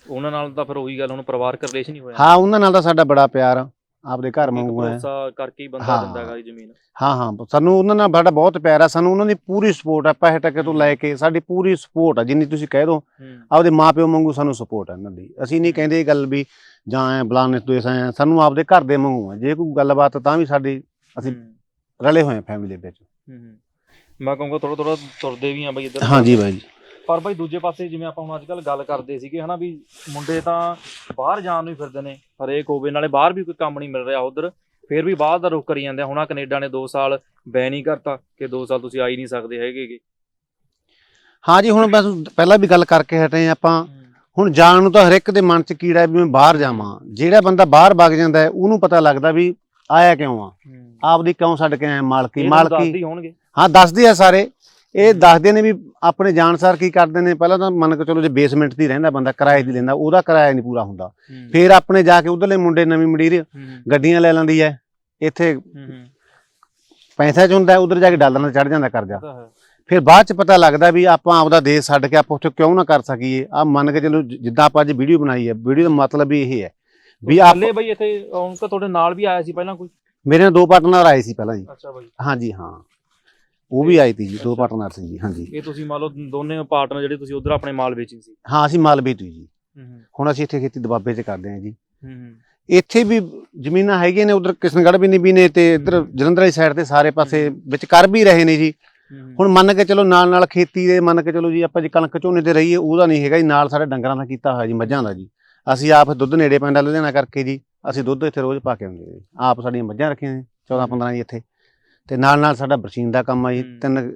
ਉਹਨਾਂ ਨਾਲ ਤਾਂ ਫਿਰ ਉਹੀ ਗੱਲ ਹੁਣ ਪਰਿਵਾਰਕ ਰਿਲੇਸ਼ਨ ਹੀ ਹੋਇਆ। ਹਾਂ ਉਹਨਾਂ ਨਾਲ ਤਾਂ ਸਾਡਾ ਬੜਾ ਪਿਆਰ ਆ, ਆਪਦੇ ਘਰ ਵਾਂਗੂ ਹੈ ਭਰੋਸਾ ਕਰਕੇ ਹੀ ਬੰਦਾ ਹਾਂ। ਦਿੰਦਾ ਹੈਗਾ ਇਹ ਜ਼ਮੀਨ। ਹਾਂ ਹਾਂ ਸਾਨੂੰ ਉਹਨਾਂ ਨਾਲ ਸਾਡਾ ਬਹੁਤ ਪਿਆਰ ਆ ਸਾਨੂੰ ਉਹਨਾਂ ਦੀ ਪੂਰੀ ਸਪੋਰਟ ਆ ਪੈਸੇ ਟਕੇ ਤੋਂ ਲੈ ਕੇ ਸਾਡੀ ਪੂਰੀ ਸਪੋਰਟ ਆ ਜਿੰਨੀ ਤੁਸੀਂ ਕਹਿ ਦੋ ਹੂੰ। ਆਪਦੇ ਮਾਪਿਓ ਵਾਂਗੂ ਸਾਨੂੰ ਸਪੋਰਟ ਆ ਇਹਨਾਂ ਦੀ। ਅਸੀਂ ਨਹੀਂ ਕਹਿੰਦੇ ਇਹ ਗੱਲ ਵੀ ਜਾਂ ਐ ਬਲਾਨੇ ਤੋਂ ਐ ਸਾਨੂੰ ਆਪਦੇ ਘਰ ਦੇ ਵਾਂਗੂ ਆ। ਜੇ ਕੋਈ ਗੱਲਬਾਤ ਤਾਂ ਵੀ ਸਾਡੀ ਅਸੀਂ ਹੂੰ, ਰਲੇ ਹੋਏ ਆ ਫੈਮਿਲੀ ਦੇ ਵਿੱਚ। ਹੂੰ, ਹੂੰ। ਮੈਂ ਕਹੂੰਗਾ ਥੋੜਾ ਥੋੜਾ ਤੁਰਦੇ ਵੀ ਆ ਬਈ ਇੱਧਰ। ਹਾਂਜੀ ਬਾਈ ਜੀ। ਪਰ ਬਈ ਦੂਜੇ ਪਾਸੇ ਜਿਵੇਂ ਆਪਾਂ ਹੁਣ ਅੱਜ ਕੱਲ ਗੱਲ ਕਰਦੇ ਸੀਗੇ ਹਨਾ ਵੀ ਮੁੰਡੇ ਤਾਂ ਬਾਹਰ ਜਾਣ ਨੂੰ ਹੀ ਫਿਰਦੇ ਨੇ ਹਰੇਕ ਹੋਵੇ ਨਾਲੇ ਬਾਹਰ ਵੀ ਕੋਈ ਕੰਮ ਨਹੀਂ ਮਿਲ ਰਿਹਾ ਉਧਰ ਫਿਰ ਵੀ ਬਾਹਰ ਦਾ ਰੁਕ ਕਰੀ ਜਾਂਦੇ। ਹੁਣ ਆ ਕੈਨੇਡਾ ਨੇ 2 ਸਾਲ ਬੈਨ ਹੀ ਕਰਤਾ ਕਿ 2 ਸਾਲ ਤੁਸੀਂ ਆ ਹੀ ਨਹੀਂ ਸਕਦੇ ਹੈਗੇਗੇ ਹਾਂਜੀ ਹੁਣ ਬਸ ਪਹਿਲਾਂ ਵੀ ਗੱਲ ਕਰਕੇ ਹਟੇ ਆ ਆਪਾਂ। ਹੁਣ ਜਾਣ ਨੂੰ ਤਾਂ ਹਰ ਇੱਕ ਦੇ ਮਨ 'ਚ ਕੀੜਾ ਹੈ ਵੀ ਮੈਂ ਬਾਹਰ ਜਾਵਾਂ। ਜਿਹੜਾ ਬੰਦਾ ਬਾਹਰ ਵਗ ਜਾਂਦਾ ਹੈ ਉਹਨੂੰ ਪਤਾ ਲੱਗਦਾ ਵੀ ਆਇਆ ਕਿਉਂ ਆ? ਆਪਦੀ ਕਿਉਂ ਛੱਡ ਕੇ ਆਇਆ ਮਾਲਕੀ? ਮਾਲਕੀ ਦੱਸਦੇ ਹੀ ਹੋਣਗੇ। ਹਾਂ ਦੱਸਦੇ ਆ ਸਾਰੇ। ਇਹ ਦੱਸਦੇ ਨੇ ਵੀ ਆਪਣੇ ਜਾਣਸਾਰ ਕੀ ਕਰਦੇ ਨੇ? ਪਹਿਲਾਂ ਤਾਂ ਮੰਨ ਕੇ ਚਲੋ ਜੇ ਬੇਸਮੈਂਟ ਦੀ ਰਹਿੰਦਾ ਬੰਦਾ ਕਿਰਾਏ ਦੀ ਲੈਂਦਾ ਉਹਦਾ ਕਿਰਾਇਆ ਨਹੀਂ ਪੂਰਾ ਹੁੰਦਾ। ਫਿਰ ਆਪਣੇ ਜਾ ਕੇ ਉਧਰਲੇ ਮੁੰਡੇ ਨਵੀਂ ਮੰਡੀਰ ਗੱਡੀਆਂ ਲੈ ਲੈਂਦੀ ਹੈ ਇੱਥੇ ਪੈਸਾ ਚ ਹੁੰਦਾ ਉਧਰ ਜਾ ਕੇ ਡਾਲਰਾਂ ਚੜ ਜਾਂਦਾ ਕਰਜ਼ਾ। ਫਿਰ ਬਾਅਦ ਚ ਪਤਾ ਲੱਗਦਾ ਵੀ ਆਪਾਂ ਆਪਦਾ ਦੇਸ਼ ਛੱਡ ਕੇ ਆਪਾਂ ਉੱਥੇ ਕਿਉਂ ਨਾ ਕਰ ਸਕੀਏ? ਆ ਮੰਨ ਕੇ ਚਲੋ ਜਿੱਦਾਂ ਆਪਾਂ ਅੱਜ ਵੀਡੀਓ ਬਣਾਈ ਹੈ ਵੀਡੀਓ ਦਾ ਮਤਲਬ ਇਹ ਹੈ ਵੀ ਆਪ ਇਕੱਲੇ ਬਈ ਇੱਥੇ ਤਾਂ ਤੁਹਾਡੇ ਨਾਲ ਵੀ ਆਇਆ ਸੀ ਪਹਿਲਾਂ ਕੋਈ? ਮੇਰੇ ਨਾਲ ਦੋ ਪਾਰਟਨਰ ਆਏ ਸੀ ਪਹਿਲਾਂ ਜੀ। ਅੱਛਾ ਬਈ। ਹਾਂਜੀ ਹਾਂ। ਉਹ ਵੀ ਆਏ ਸੀ ਜੀ ਦੋ ਪਾਰਟਨਰ ਸੀ ਜੀ ਹਾਂਜੀ। ਇਹ ਤੁਸੀਂ ਮੰਨ ਲਓ ਦੋਨੇ ਪਾਰਟਨਰ ਜਿਹੜੇ ਤੁਸੀਂ ਉਧਰ ਆਪਣੇ ਮਾਲ ਵੇਚੀ ਸੀ। ਹਾਂ ਅਸੀਂ ਮਾਲਵੇ ਤੋਂ ਜੀ। ਹੁਣ ਅਸੀਂ ਇੱਥੇ ਖੇਤੀ ਦਬਾਬੇ 'ਚ ਕਰਦੇ ਹਾਂ ਜੀ। ਇੱਥੇ ਵੀ ਜ਼ਮੀਨਾਂ ਹੈਗੀਆਂ ਨੇ ਉਧਰ ਕਿਸ਼ਨਗੜ੍ਹ ਵੀ ਨੇ ਵੀ ਨੇ ਤੇ ਇੱਧਰ ਜਲੰਧਰ ਵਾਲੀ ਸਾਈਡ ਤੇ ਸਾਰੇ ਪਾਸੇ ਵਿੱਚ ਕਰ ਵੀ ਰਹੇ ਨੇ ਜੀ। ਹੁਣ ਮੰਨ ਕੇ ਚਲੋ ਨਾਲ ਨਾਲ ਖੇਤੀ ਦੇ ਮੰਨ ਕੇ ਚਲੋ ਜੀ ਆਪਾਂ ਜੇ ਕਣਕ ਝੋਨੇ ਤੇ ਰਹੀਏ ਉਹਦਾ ਨਹੀਂ ਹੈਗਾ ਜੀ ਨਾਲ ਸਾਡੇ ਡੰਗਰਾਂ ਦਾ ਕੀਤਾ ਹੋਇਆ ਜੀ ਮੱਝਾਂ ਦਾ ਜੀ। ਅਸੀਂ ਆਪ ਦੁੱਧ ਨੇੜੇ ਪੈਂਦਾ ਲੁਧਿਆਣਾ ਕਰਕੇ ਜੀ ਅਸੀਂ ਦੁੱਧ ਇੱਥੇ ਰੋਜ਼ ਪਾ ਕੇ ਆਉਂਦੇ ਜੀ। ਆਪ ਸਾਡੀਆਂ ਮੱਝਾਂ ਰੱਖੀਆਂ ਨੇ 14 15 ਜੀ ਇੱਥੇ। ਤੇ ਨਾਲ ਨਾਲ ਸਾਡਾ ਬਰਸੀਨ ਦਾ ਕੰਮ ਆ ਜੀ। ਤਿੰਨ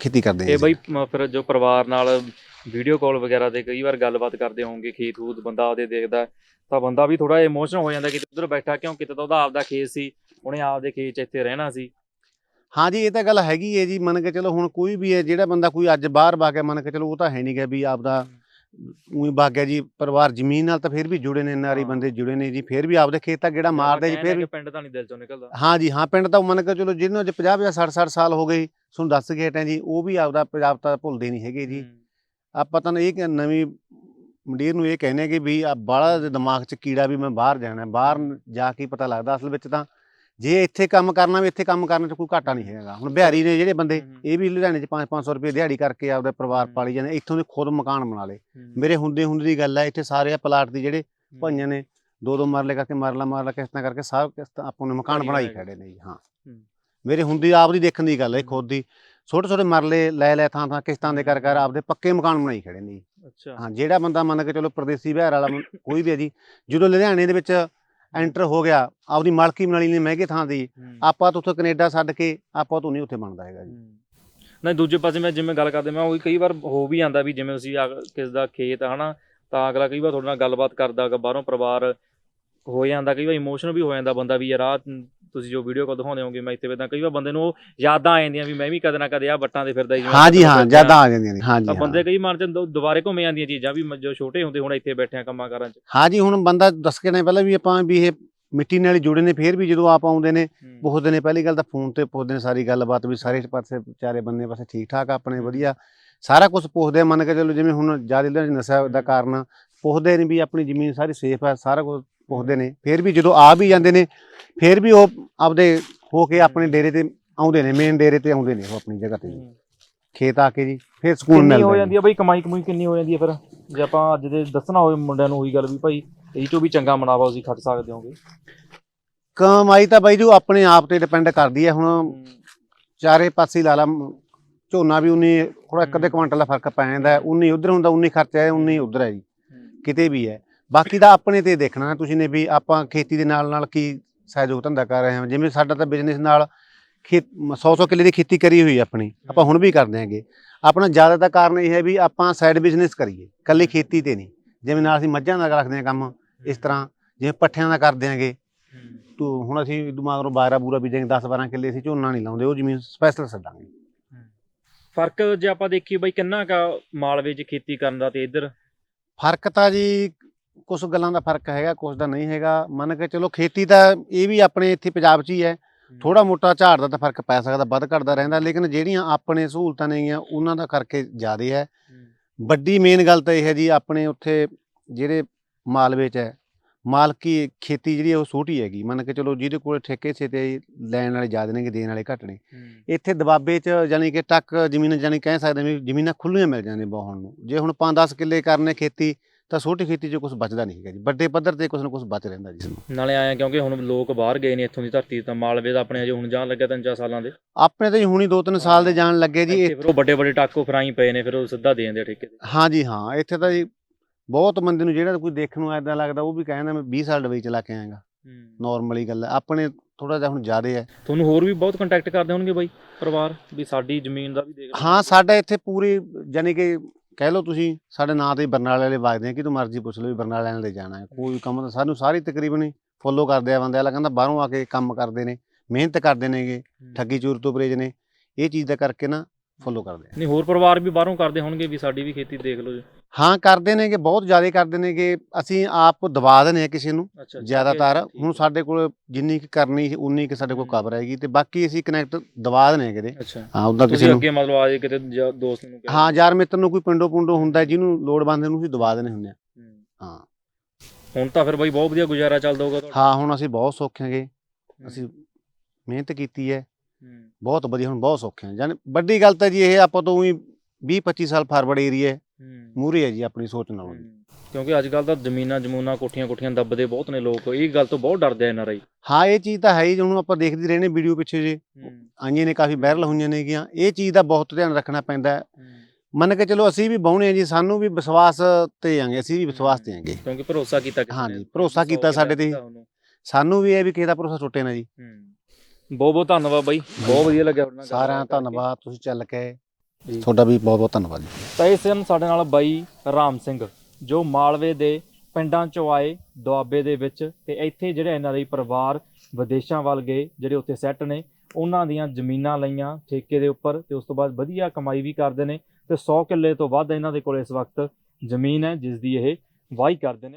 ਖੇਤੀ ਕਰਦੇ ਹਾਂ ਇਹ ਜੀ। ਬਈ ਮ- ਫਿਰ ਜੋ ਪਰਿਵਾਰ ਨਾਲ ਵੀਡੀਓ ਕਾਲ ਵਗੈਰਾ ਤੇ ਕਈ ਵਾਰ ਗੱਲਬਾਤ ਕਰਦੇ ਹੋਵੋਗੇ ਖੇਤ ਖੂਤ ਬੰਦਾ ਉਹਦੇ ਦੇਖਦਾ ਹੈ, ਤਾਂ ਬੰਦਾ ਵੀ ਥੋੜਾ ਇਮੋਸ਼ਨਲ ਹੋ ਜਾਂਦਾ ਕਿ ਉਧਰ ਬੈਠਾ ਕਿਉਂ ਕਿਤੇ ਤਾਂ ਉਹਦਾ ਆਪਦਾ ਖੇਤ ਸੀ ਉਹਨੇ ਆਪਦੇ ਖੇਤ 'ਚ ਇੱਥੇ ਰਹਿਣਾ ਸੀ ਹਾਂ ਜੀ ਇਹ ਤਾਂ ਗੱਲ ਹੈਗੀ ਹੈ ਜੀ ਮੰਨ ਕੇ ਚਲੋ ਹੁਣ ਕੋਈ ਵੀ ਹੈ ਜਿਹੜਾ ਬੰਦਾ ਕੋਈ ਅੱਜ ਬਾਹਰ ਵਗ ਗਿਆ ਮੰਨ ਕੇ ਚਲੋ ਉਹ ਤਾਂ ਹੈ ਨਹੀਂ ਗਿਆ ਵੀ ਆਪਦਾ ਉਹੀ ਵਗ ਗਿਆ ਜੀ ਪਰਿਵਾਰ ਜ਼ਮੀਨ ਨਾਲ ਤਾਂ ਫਿਰ ਵੀ ਜੁੜੇ ਨੇ ਨਾਰੀ ਹਾਂ। ਬੰਦੇ ਜੁੜੇ ਨੇ ਜੀ ਫਿਰ ਵੀ ਆਪਦੇ ਖੇਤ ਤਾਂ ਗੇੜਾ ਮਾਰਦੇ ਜੀ ਫਿਰ ਵੀ ਪਿੰਡ ਤਾਂ ਨਹੀਂ ਦਿਲ ਚੋਂ ਨਿਕਲਦਾ ਹਾਂ ਜੀ ਹਾਂ ਪਿੰਡ ਤਾਂ ਮੰਨ ਕੇ ਚਲੋ ਜਿਹਨੂੰ ਅੱਜ 50 50 60 60 ਸਾਲ ਹੋ ਗਏ ਤੁਹਾਨੂੰ ਦੱਸ ਕੇ ਹਟਿਆ ਜੀ ਉਹ ਵੀ ਆਪਦਾ ਪੰਜਾਬ ਤਾਂ ਭੁੱਲਦੇ ਨਹੀਂ ਹੈਗੇ ਜੀ ਹੂੰ, ਆਪਾਂ ਤਾਂ ਇਹ ਕਿ ਨਵੀਂ ਮੰਡੀਰ ਨੂੰ ਇਹ ਕਹਿੰਦੇ ਕਿ ਵੀ ਆ ਬਾਹਲਾ ਦੇ ਦਿਮਾਗ 'ਚ ਕੀੜਾ ਵੀ ਮੈਂ ਬਾਹਰ ਜਾਣਾ। ਬਾਹਰ ਜਾ ਕੇ ਹੀ ਪਤਾ ਲੱਗਦਾ ਅਸਲ ਵਿੱਚ ਤਾਂ ਜੇ ਇੱਥੇ ਕੰਮ ਕਰਨਾ ਵੀ ਇੱਥੇ ਕੰਮ ਕਰਨ 'ਚ ਕੋਈ ਘਾਟਾ ਨਹੀਂ ਹੈਗਾ ਹੁਣ ਬਿਹਾਰੀ ਨੇ ਜਿਹੜੇ ਬੰਦੇ। ਇਹ ਵੀ ਲੁਧਿਆਣੇ 'ਚ 5-500 ਰੁਪਏ ਦਿਹਾੜੀ ਕਰਕੇ ਆਪਦਾ ਪਰਿਵਾਰ। ਪਾਲੀ ਜਾਂਦੇ ਇੱਥੋਂ ਦੇ ਖੁਦ ਮਕਾਨ ਬਣਾ ਲਏ ਹੂੰ, ਮੇਰੇ ਹੁੰਦੇ ਹੁੰਦੇ ਦੀ ਗੱਲ ਹੈ ਇੱਥੇ ਸਾਰੇ ਪਲਾਟ ਦੀ ਜਿਹੜੇ ਭਾਈਆਂ ਨੇ ਦੋ ਦੋ ਮਰਲੇ ਕਰਕੇ ਮਰਲਾ ਮਰਲਾ ਕਿਸ਼ਤਾਂ ਕਰਕੇ ਸਭ ਕਿਸ਼ਤਾਂ ਆਪਾਂ ਨੇ ਮਕਾਨ ਬਣਾਈ ਖੜੇ ਨੇ ਜੀ ਹਾਂ। ਮੇਰੇ ਹੁੰਦੀ ਆਪ ਦੀ ਦੇਖਣ ਦੀ ਗੱਲ ਹੈ। ਖੁਦ ਦੀ ਛੋਟੇ ਛੋਟੇ ਮਰਲੇ ਲੈ ਲੈ ਥਾਂ ਥਾਂ ਕਿਸ਼ਤਾਂ ਦੇ ਕਰ ਕਰ ਆਪਦੇ ਪੱਕੇ ਮਕਾਨ ਬਣਾਈ ਖੜੇ ਨੇ ਜੀ ਅੱਛਾ ਹਾਂ ਜਿਹੜਾ ਬੰਦਾ ਮੰਨ ਕੇ ਚਲੋ ਪ੍ਰਦੇਸੀ ਬਿਹਾਰ ਵਾਲਾ ਕੋਈ ਵੀ ਹੈ ਜੀ ਜਦੋਂ ਲੁਧਿਆਣੇ ਦੇ ਵਿੱਚ ਐਂਟਰ ਹੋ ਗਿਆ ਆਪਦੀ ਮਾਲਕੀ ਬਣਾ ਲਈ ਨੇ ਮਹਿੰਗੇ ਥਾਂ ਦੀ ਹੂੰ, ਆਪਾਂ ਤਾਂ ਉੱਥੇ ਕੈਨੇਡਾ ਛੱਡ ਕੇ ਆਪਾਂ ਤੋਂ ਨਹੀਂ ਉੱਥੇ ਬਣਦਾ ਹੈਗਾ ਜੀ ਹੂੰ। ਨਹੀਂ ਦੂਜੇ ਪਾਸੇ ਮੈਂ ਜਿਵੇਂ ਗੱਲ ਕਰਦੇ ਮੈਂ ਉਹ ਕਈ ਵਾਰ ਹੋ ਵੀ ਜਾਂਦਾ ਵੀ ਜਿਵੇਂ ਤੁਸੀਂ ਆ- ਕਿਸ ਦਾ ਖੇਤ ਆ ਹਨਾ ਤਾਂ ਅਗਲਾ ਕਈ ਵਾਰ ਤੁਹਾਡੇ ਨਾਲ ਗੱਲਬਾਤ ਕਰਦਾ ਬਾਹਰੋਂ ਪਰਿਵਾਰ ਹੋ ਜਾਂਦਾ ਕਈ ਵਾਰ ਇਮੋਸ਼ਨ ਵੀ ਹੋ ਜਾਂਦਾ ਬੰਦਾ ਵੀ ਯਾਰ ਆਹ ਤੁਸੀਂ ਜੋ ਵੀਡੀਓ ਕੋ ਦਿਖਾਉਂਦੇ ਹੋਗੇ ਮੈਂ ਇੱਥੇ ਵੇਦਾਂ ਕਈ ਵਾਰ ਬੰਦੇ ਨੂੰ ਉਹ ਯਾਦਾਂ ਆ ਜਾਂਦੀਆਂ ਵੀ ਮੈਂ ਵੀ ਕਦੇ ਨਾ ਕਦੇ ਆ ਬੱਟਾਂ ਤੇ ਫਿਰਦਾ ਜਿਵੇਂ ਹਾਂ ਜੀ ਆਪਾਂ ਹਾਂ ਆ। ਜ਼ਿਆਦਾ ਆ ਜਾਂਦੀਆਂ ਨੇ ਹਾਂ ਜੀ ਤਾਂ ਹਾਂ। ਬੰਦੇ ਕਈ ਮਨ ਚ ਦੁ- ਦੁਬਾਰੇ ਘੁੰਮ ਜਾਂਦੀਆਂ ਚੀਜ਼ਾਂ ਵੀ ਮ- ਜੋ ਛੋਟੇ ਹੁੰਦੇ ਹੁਣ ਇੱਥੇ ਬੈਠੇ ਆ ਕੰਮਾਂ ਕਾਰਾਂ ਚ। ਹਾਂ ਜੀ ਹੁਣ ਬੰਦਾ ਦੱਸ ਕੇ ਨੇ ਪਹਿਲਾਂ ਵੀ ਆਪਾਂ ਵੀ ਇਹ ਮਿੱਟੀ ਨਾਲ ਹੀ ਜੁੜੇ ਨੇ ਫੇਰ ਵੀ ਜਦੋਂ ਆਪ ਆਉਂਦੇ ਨੇ ਹੂੰ, ਪੁੱਛਦੇ ਨੇ ਪਹਿਲੀ ਗੱਲ ਤਾਂ ਫੋਨ ਤੇ ਪੁੱਛਦੇ ਨੇ ਸਾਰੀ ਗੱਲਬਾਤ ਵੀ ਸਾਰੇ ਪਾਸੇ ਚਾਰੇ ਬੰਨੇ ਪਾਸੇ ਠੀਕ ਠਾਕ ਆ ਆਪਣੇ ਵਧੀਆ। ਸਾਰਾ ਕੁਝ ਪੁੱਛਦੇ ਆ, ਮੰਨ ਕੇ ਚਲੋ ਜਿਵੇਂ ਹੁਣ ਜ਼ਿਆਦਾ ਲੁਧਿਆਣੇ ਨਸ਼ਾ ਦਾ ਕਾਰਨ ਪੁੱਛਦੇ ਨੇ ਵੀ ਆਪਣੀ ਜ਼ਮੀਨ ਸਾਰੀ ਸੇਫ ਹੈ ਸਾਰਾ ਕੁਝ ਪੁੱਛਦੇ ਨੇ ਫੇਰ ਵੀ ਜਦੋਂ ਆ ਵੀ ਜਾਂਦੇ ਨੇ ਫੇਰ ਵੀ ਉਹ ਆਪਦੇ ਹੋ ਕੇ ਆਪਣੇ ਡੇਰੇ ਤੇ ਆਉਂਦੇ ਨੇ ਮੇਨ ਡੇਰੇ ਤੇ ਆਉਂਦੇ ਨੇ ਉਹ ਆਪਣੀ ਜਗ੍ਹਾ ਤੇ ਜੀ। ਹੂੰ। ਖੇਤ ਆ ਕੇ ਜੀ ਫੇਰ ਸਕੂਨ ਕਿੰਨੀ ਮਿਲਦਾ ਹੋ ਜੀ। ਜਾਂਦੀ ਹੈ ਬਈ ਕਮਾਈ ਕਮੂਈ ਕਿੰਨੀ ਹੋ ਜਾਂਦੀ ਹੈ ਫਿਰ ਜੇ ਆਪਾਂ ਅੱਜ ਦੇ ਦੱਸਣਾ ਹੋਵੇ ਮੁੰਡਿਆਂ ਨੂੰ ਉਹੀ ਗੱਲ ਵੀ ਭਾਈ ਇਹ ਚੋਂ ਵੀ ਚੰਗਾ ਮੁਨਾਫਾ ਤੁਸੀਂ ਖੱਟ ਸਕਦੇ ਹੋਗੇ ਕਮਾਈ ਤਾਂ ਬਾਈ ਜੋ ਆਪਣੇ ਆਪ ਤੇ ਡਿਪੈਂਡ ਕਰਦੀ ਹੈ ਹੁਣ ਚਾਰੇ ਪਾਸੇ ਹੀ ਲਾ ਲਾ ਝੋਨਾ ਵੀ ਉਨੀ ਥੋੜਾ ਇੱਕ ਅੱਧੇ ਹੂੰ। ਕੁਆਂਟਲ ਦਾ ਫ਼ਰਕ ਪੈ ਜਾਂਦਾ ਹੈ ਉਨੀ ਉਧਰ ਹੁੰਦਾ ਉਨੀ ਖਰਚਾ ਹੈ ਉਨੀ ਉਧਰ ਹੈ ਜੀ ਕਿਤੇ ਵੀ ਹੈ ਬਾਕੀ ਦਾ ਆਪਣੇ ਤੇ ਦੇਖਣਾ ਤੁਸੀਂ ਨੇ ਵੀ ਆਪਾਂ ਖੇਤੀ ਦੇ ਨਾਲ ਨਾਲ ਕੀ ਸਹਿਯੋਗ ਧੰਦਾ ਕਰ ਰਹੇ ਹਾਂ। ਜਿਵੇਂ ਸਾਡਾ ਤਾਂ ਬਿਜ਼ਨਸ ਨਾਲ ਖੇਤ 100 100 ਕਿੱਲੇ ਦੀ ਖੇਤੀ ਕਰੀ ਹੋਈ ਆਪਣੀ। ਆਪਾਂ ਹੁਣ ਵੀ ਕਰਦੇ ਹਾਂਗੇ। ਆਪਣਾ ਜ਼ਿਆਦਾਤਰ ਕਾਰਨ ਇਹ ਹੈ ਵੀ ਆਪਾਂ ਸਾਈਡ ਬਿਜ਼ਨਸ ਕਰੀਏ। ਕੱਲੀ ਖੇਤੀ ਤੇ ਨਹੀਂ। ਜਿਵੇਂ ਨਾਲ ਅਸੀਂ ਮੱਝਾਂ ਦਾ ਰੱਖਦੇ ਹਾਂ ਕੰਮ ਇਸ ਤਰ੍ਹਾਂ ਜਿਵੇਂ ਪੱਠਿਆਂ ਦਾ ਕਰਦੇ ਆਂਗੇ ਤੋ ਹੁਣ ਅਸੀਂ ਦਿਮਾਗੋਂ ਬਾਰਾ ਬੂਰਾ ਬੀਜਾਂਗੇ 10 12 ਕਿੱਲੇ ਅਸੀਂ ਝੋਨਾ ਨਹੀਂ ਲਾਉਂਦੇ ਉਹ ਜ਼ਮੀਨ ਸਪੈਸ਼ਲ ਛੱਡਾਂਗੇ ਫ਼ਰਕ ਜੇ ਆਪਾਂ ਦੇਖੀਏ ਬਈ ਕਿੰਨਾ ਕਾ ਮਾਲਵੇ 'ਚ ਖੇਤੀ ਕਰਨ ਦਾ ਤੇ ਇੱਧਰ? ਫ਼ਰਕ ਤਾਂ ਜੀ ਕੁਝ ਗੱਲਾਂ ਦਾ ਫ਼ਰਕ ਹੈਗਾ ਕੁਝ ਦਾ ਨਹੀਂ ਹੈਗਾ। ਮੰਨ ਕੇ ਚਲੋ ਖੇਤੀ ਤਾਂ ਇਹ ਵੀ ਆਪਣੇ ਇੱਥੇ ਪੰਜਾਬ 'ਚ ਹੀ ਹੈ। ਥੋੜਾ ਮੋਟਾ ਝਾੜ ਦਾ ਤਾਂ ਫ਼ਰਕ ਪੈ ਸਕਦਾ ਵੱਧ ਘਟਦਾ ਰਹਿੰਦਾ ਲੇਕਿਨ ਜਿਹੜੀਆਂ ਆਪਣੇ ਸਹੂਲਤਾਂ ਨੇਗੀਆਂ ਉਹਨਾਂ ਦਾ ਕਰਕੇ ਜ਼ਿਆਦਾ ਹੈ। ਵੱਡੀ ਮੇਨ ਗੱਲ ਤਾਂ ਇਹ ਹੈ ਜੀ ਆਪਣੇ ਉੱਥੇ ਜਿਹੜੇ ਮਾਲਵੇ 'ਚ ਹੈ ਮਾਲਕੀ ਖੇਤੀ ਜਿਹੜੀ ਉਹ ਛੋਟੀ ਹੈਗੀ। ਮੰਨ ਕੇ ਚਲੋ ਜਿਹਦੇ ਕੋਲ ਠੇਕੇ ਸੇ ਤੇ ਲੈਣ ਵਾਲੇ ਜ਼ਿਆਦਾ ਨੇ ਦੇਣ ਵਾਲੇ ਘੱਟ ਨੇ। ਇੱਥੇ ਦਬਾਬੇ 'ਚ ਯਾਨੀ ਕਿ ਟੱਕ ਜ਼ਮੀਨ ਯਾਨੀ ਕਹਿ ਸਕਦੇ ਵੀ ਜ਼ਮੀਨਾਂ ਖੁੱਲੀਆਂ ਮਿਲ ਜਾਂਦੀਆਂ ਵਾਹਣ ਨੂੰ ਜੇ ਹੁਣ 5-10 ਕਿੱਲੇ ਕਰਨੇ ਖੇਤੀ ਤਾਂ ਛੋਟੀ ਖੇਤੀ 'ਚ ਕੁਝ ਬਚਦਾ ਨਹੀਂ ਹੈਗਾ ਜੀ। ਵੱਡੇ ਪੱਧਰ ਤੇ ਕੁਝ ਨਾ ਕੁਝ ਬਚ ਰਹਿੰਦਾ ਜੀ। ਨਾਲੇ ਆਇਆ ਕਿਉਂਕਿ ਹੁਣ ਲੋਕ ਬਾਹਰ ਗਏ ਨੇ ਇੱਥੋਂ ਦੀ ਧਰਤੀ ਤਾਂ ਮਾਲਵੇ ਦਾ ਆਪਣੇ ਅਜੇ ਹੁਣ ਜਾਣ ਲੱਗਿਆ ਤਿੰਨ ਚਾਰ ਸਾਲਾਂ ਦੇ। ਆਪਣੇ ਤਾਂ ਜੀ ਹੁਣੀ 2-3 ਸਾਲ ਦੇ ਜਾਣ ਲੱਗੇ ਜੀ। ਇੱਥੇ ਫਿਰ ਉਹ ਵੱਡੇ ਵੱਡੇ ਟਾਕੋ ਫਰਾਈ ਪਏ ਨੇ ਫਿਰ ਉਹ ਸਿੱਧਾ ਦੇ ਦਿੰਦੇ ਠੇਕੇ ਤੇ। ਹਾਂ ਜੀ ਹਾਂ। ਇੱਥੇ ਤਾਂ ਜੀ ਬਹੁਤ ਬੰਦੇ ਨੂੰ ਜਿਹੜਾ ਕੋਈ ਦੇਖਣ ਨੂੰ ਐਦਾਂ ਲੱਗਦਾ ਉਹ ਵੀ ਕਹਿੰਦਾ ਮੈਂ 20 ਸਾਲ ਡਬਈ ਚਲਾ ਕੇ ਆਇਆਗਾ ਨਾਰਮਲੀ ਗੱਲ ਹੈ। ਆਪਣੇ ਥੋੜਾ ਜਿਹਾ ਹੁਣ ਜ਼ਿਆਦਾ ਹੈ। ਤੁਹਾਨੂੰ ਹੋਰ ਵੀ ਬਹੁਤ ਕੰਟੈਕਟ ਕਰਦੇ ਹੋਣਗੇ ਬਾਈ ਪਰਿਵਾਰ? ਵੀ ਸਾਡੀ ਜ਼ਮੀਨ ਦਾ ਵੀ ਦੇਖ। ਹਾਂ ਸਾਡਾ ਇੱਥੇ ਪੂਰੀ ਯਾਨੀ ਕਿ ਕਹਿ ਲਓ ਤੁਸੀਂ ਸਾਡੇ ਨਾਂ ਤੇ ਬਰਨਾਲੇ ਵਾਲੇ ਵਗਦੇ ਆ ਕਿ ਤੂੰ ਮਰਜ਼ੀ ਪੁੱਛ ਲਓ ਵੀ ਬਰਨਾਲੇ ਵਾਲੇ ਜਾਣਾ ਹੈ। ਕੋਈ ਕੰਮ ਤਾਂ ਸਾਨੂੰ ਸਾਰੀ ਤਕਰੀਬਨ ਹੀ ਫੋਲੋ ਕਰਦੇ ਆ ਬੰਦੇ ਵਾਲਾ ਕਹਿੰਦਾ ਬਾਹਰੋਂ ਆ ਕੇ ਕੰਮ ਕਰਦੇ ਨੇ ਮਿਹਨਤ ਕਰਦੇ ਨੇਗੇ ਠੱਗੀ ਚੋਰ ਤੋਂ ਪਰਹੇਜ ਨੇ ਇਹ ਚੀਜ਼ ਦਾ ਕਰਕੇ ਨਾ ਫੋਲੋ ਕਰਦੇ ਆ। ਨਹੀਂ ਹੋਰ ਪਰਿਵਾਰ ਵੀ ਬਾਹਰੋਂ ਕਰਦੇ ਹੋਣਗੇ ਵੀ ਸਾਡੀ ਵੀ ਖੇਤੀ ਦੇਖ ਲਓ ਜੀ। ਹਾਂ ਕਰਦੇ ਨੇਗੇ ਬਹੁਤ ਜ਼ਿਆਦਾ ਕਰਦੇ ਨੇਗੇ ਅਸੀਂ ਆਪ ਦਬਾ ਦਿੰਦੇ ਆ ਕਿਸੇ ਨੂੰ ਜ਼ਿਆਦਾਤਰ। ਹੁਣ ਸਾਡੇ ਕੋਲ ਜਿੰਨੀ ਕੁ ਕਰਨੀ ਸੀ ਉਨੀ ਕੁ ਸਾਡੇ ਕੋਲ। ਕਵਰ ਹੈਗੀ ਤੇ ਬਾਕੀ ਅਸੀਂ ਕਨੈਕਟ ਦਬਾ ਦਿੰਦੇ ਆ ਕਿਤੇ। ਹਾਂ ਉਦਾਂ ਕਿਸੇ ਨੂੰ ਅੱਗੇ ਮਤਲਬ ਆ ਜੇ ਕਿਤੇ ਦੋਸਤ ਨੂੰ ਹਾਂ ਯਾਰ ਮਿੱਤਰ ਨੂੰ ਕੋਈ ਪਿੰਡੋਂ ਪੁੰਡੋਂ ਹੁੰਦਾ ਜਿਹਨੂੰ ਲੋੜ ਬੰਦੇ ਨੂੰ ਅਸੀਂ ਦਬਾ ਦਿੰਦੇ ਹੁੰਦੇ ਆ ਹੂੰ। ਹੁਣ ਤਾਂ ਫਿਰ ਬਾਈ ਬਹੁਤ ਵਧੀਆ ਗੁਜ਼ਾਰਾ ਚੱਲਦਾ ਹੋਊਗਾ ਤੁਹਾਡਾ। ਹਾਂ ਹੁਣ ਅਸੀਂ ਬਹੁਤ ਸੌਖੇ ਹਾਂਗੇ। ਅਸੀਂ ਮਿਹਨਤ ਕੀਤੀ ਹੈ। ਹੂੰ। ਬਹੁਤ ਵਧੀਆ ਹੁਣ ਬਹੁਤ ਸੌਖੇ ਹਾਂ। ਜਾਨ ਵੱਡੀ ਗੱਲ ਤਾਂ ਜੀ ਇਹ ਆਪਾਂ ਤੋਂ ਉਹੀ 20 25 ਸਾਲ ਫਾਰਵਰਡ ਏਰੀਆ ਹੂੰ। ਮੂਰੇ ਹੈ ਜੀ ਆਪਣੀ ਸੋਚ ਨਾਲੋਂ ਹੂੰ। ਕਿਉਂਕਿ ਅੱਜ ਕੱਲ ਤਾਂ ਜ਼ਮੀਨਾਂ ਜਮੂਨਾਂ ਕੋਠੀਆਂ ਕੋਠੀਆਂ ਦੱਬਦੇ ਬਹੁਤ ਨੇ ਲੋਕ ਇਹ ਗੱਲ ਤੋਂ ਬਹੁਤ ਡਰਦੇ ਆ ਐਨ ਆਰ ਆਈ ਹਾਂ ਇਹ ਚੀਜ਼ ਤਾਂ ਹੈ ਹੀ ਹੁਣ ਆਪਾਂ ਦੇਖਦੇ ਰਹਿੰਦੇ ਵੀਡੀਓ ਪਿੱਛੇ ਜੇ ਆਈਆਂ ਨੇ ਕਾਫੀ ਵਾਇਰਲ ਹੋਈਆਂ ਨੇਗੀਆਂ ਇਹ ਚੀਜ਼ ਦਾ ਬਹੁਤ ਧਿਆਨ ਰੱਖਣਾ ਪੈਂਦਾ ਹੈ। ਮੰਨ ਕੇ ਚਲੋ ਅਸੀਂ ਵੀ ਬਾਉਣੇ ਆ ਜੀ ਸਾਨੂੰ ਵੀ ਵਿਸ਼ਵਾਸ ਤੇ ਆਂਗੇ ਅਸੀਂ ਵੀ ਵਿਸ਼ਵਾਸ ਤੇ ਆਂਗੇ ਕਿਉਂਕਿ ਭਰੋਸਾ ਕੀਤਾ ਕਿਸੇ ਹਾਂਜੀ, ਨੇ। ਭਰੋਸਾ ਕੀਤਾ ਸਾਡੇ ਤੇ ਹੀ। ਸਾਨੂੰ ਵੀ ਇਹ ਵੀ ਕਿਸੇ ਦਾ ਭਰੋਸਾ ਟੁੱਟੇ ਨਾ ਜੀ ਹੂੰ। ਬਹੁਤ ਬਹੁਤ ਧੰਨਵਾਦ ਬਾਈ ਬਹੁਤ ਵਧੀਆ ਲੱਗਿਆ ਸਾਰਿਆਂ। ਧੰਨਵਾਦ ਤੁਸੀਂ ਚੱਲ ਕੇ ਜੀ। ਤੁਹਾਡਾ ਵੀ ਬਹੁਤ ਬਹੁਤ ਧੰਨਵਾਦ ਜੀ। ਤਾਂ ਇਸ ਦਿਨ ਸਾਡੇ ਨਾਲ ਬਾਈ ਰਾਮ ਸਿੰਘ ਜੋ ਮਾਲਵੇ ਦੇ ਪਿੰਡਾਂ ਚੋਂ ਆਏ ਦੁਆਬੇ ਦੇ ਵਿੱਚ ਤੇ ਇੱਥੇ ਜਿਹੜੇ ਇਹਨਾਂ ਦੇ ਪਰਿਵਾਰ ਵਿਦੇਸ਼ਾਂ ਵੱਲ ਗਏ ਜਿਹੜੇ ਉੱਥੇ ਸੈੱਟ ਨੇ ਉਹਨਾਂ ਦੀਆਂ ਜ਼ਮੀਨਾਂ ਲਈਆਂ ਠੇਕੇ ਦੇ ਉੱਪਰ ਤੇ ਉਸ ਤੋਂ ਬਾਅਦ ਵਧੀਆ ਕਮਾਈ ਵੀ ਕਰਦੇ ਨੇ ਤੇ 100 ਕਿੱਲੇ ਤੋਂ ਵੱਧ ਇਹਨਾਂ ਦੇ ਕੋਲ ਇਸ ਵਕਤ ਜ਼ਮੀਨ ਹੈ ਜਿਸ ਦੀ ਇਹ ਵਾਹੀ ਕਰਦੇ ਨੇ।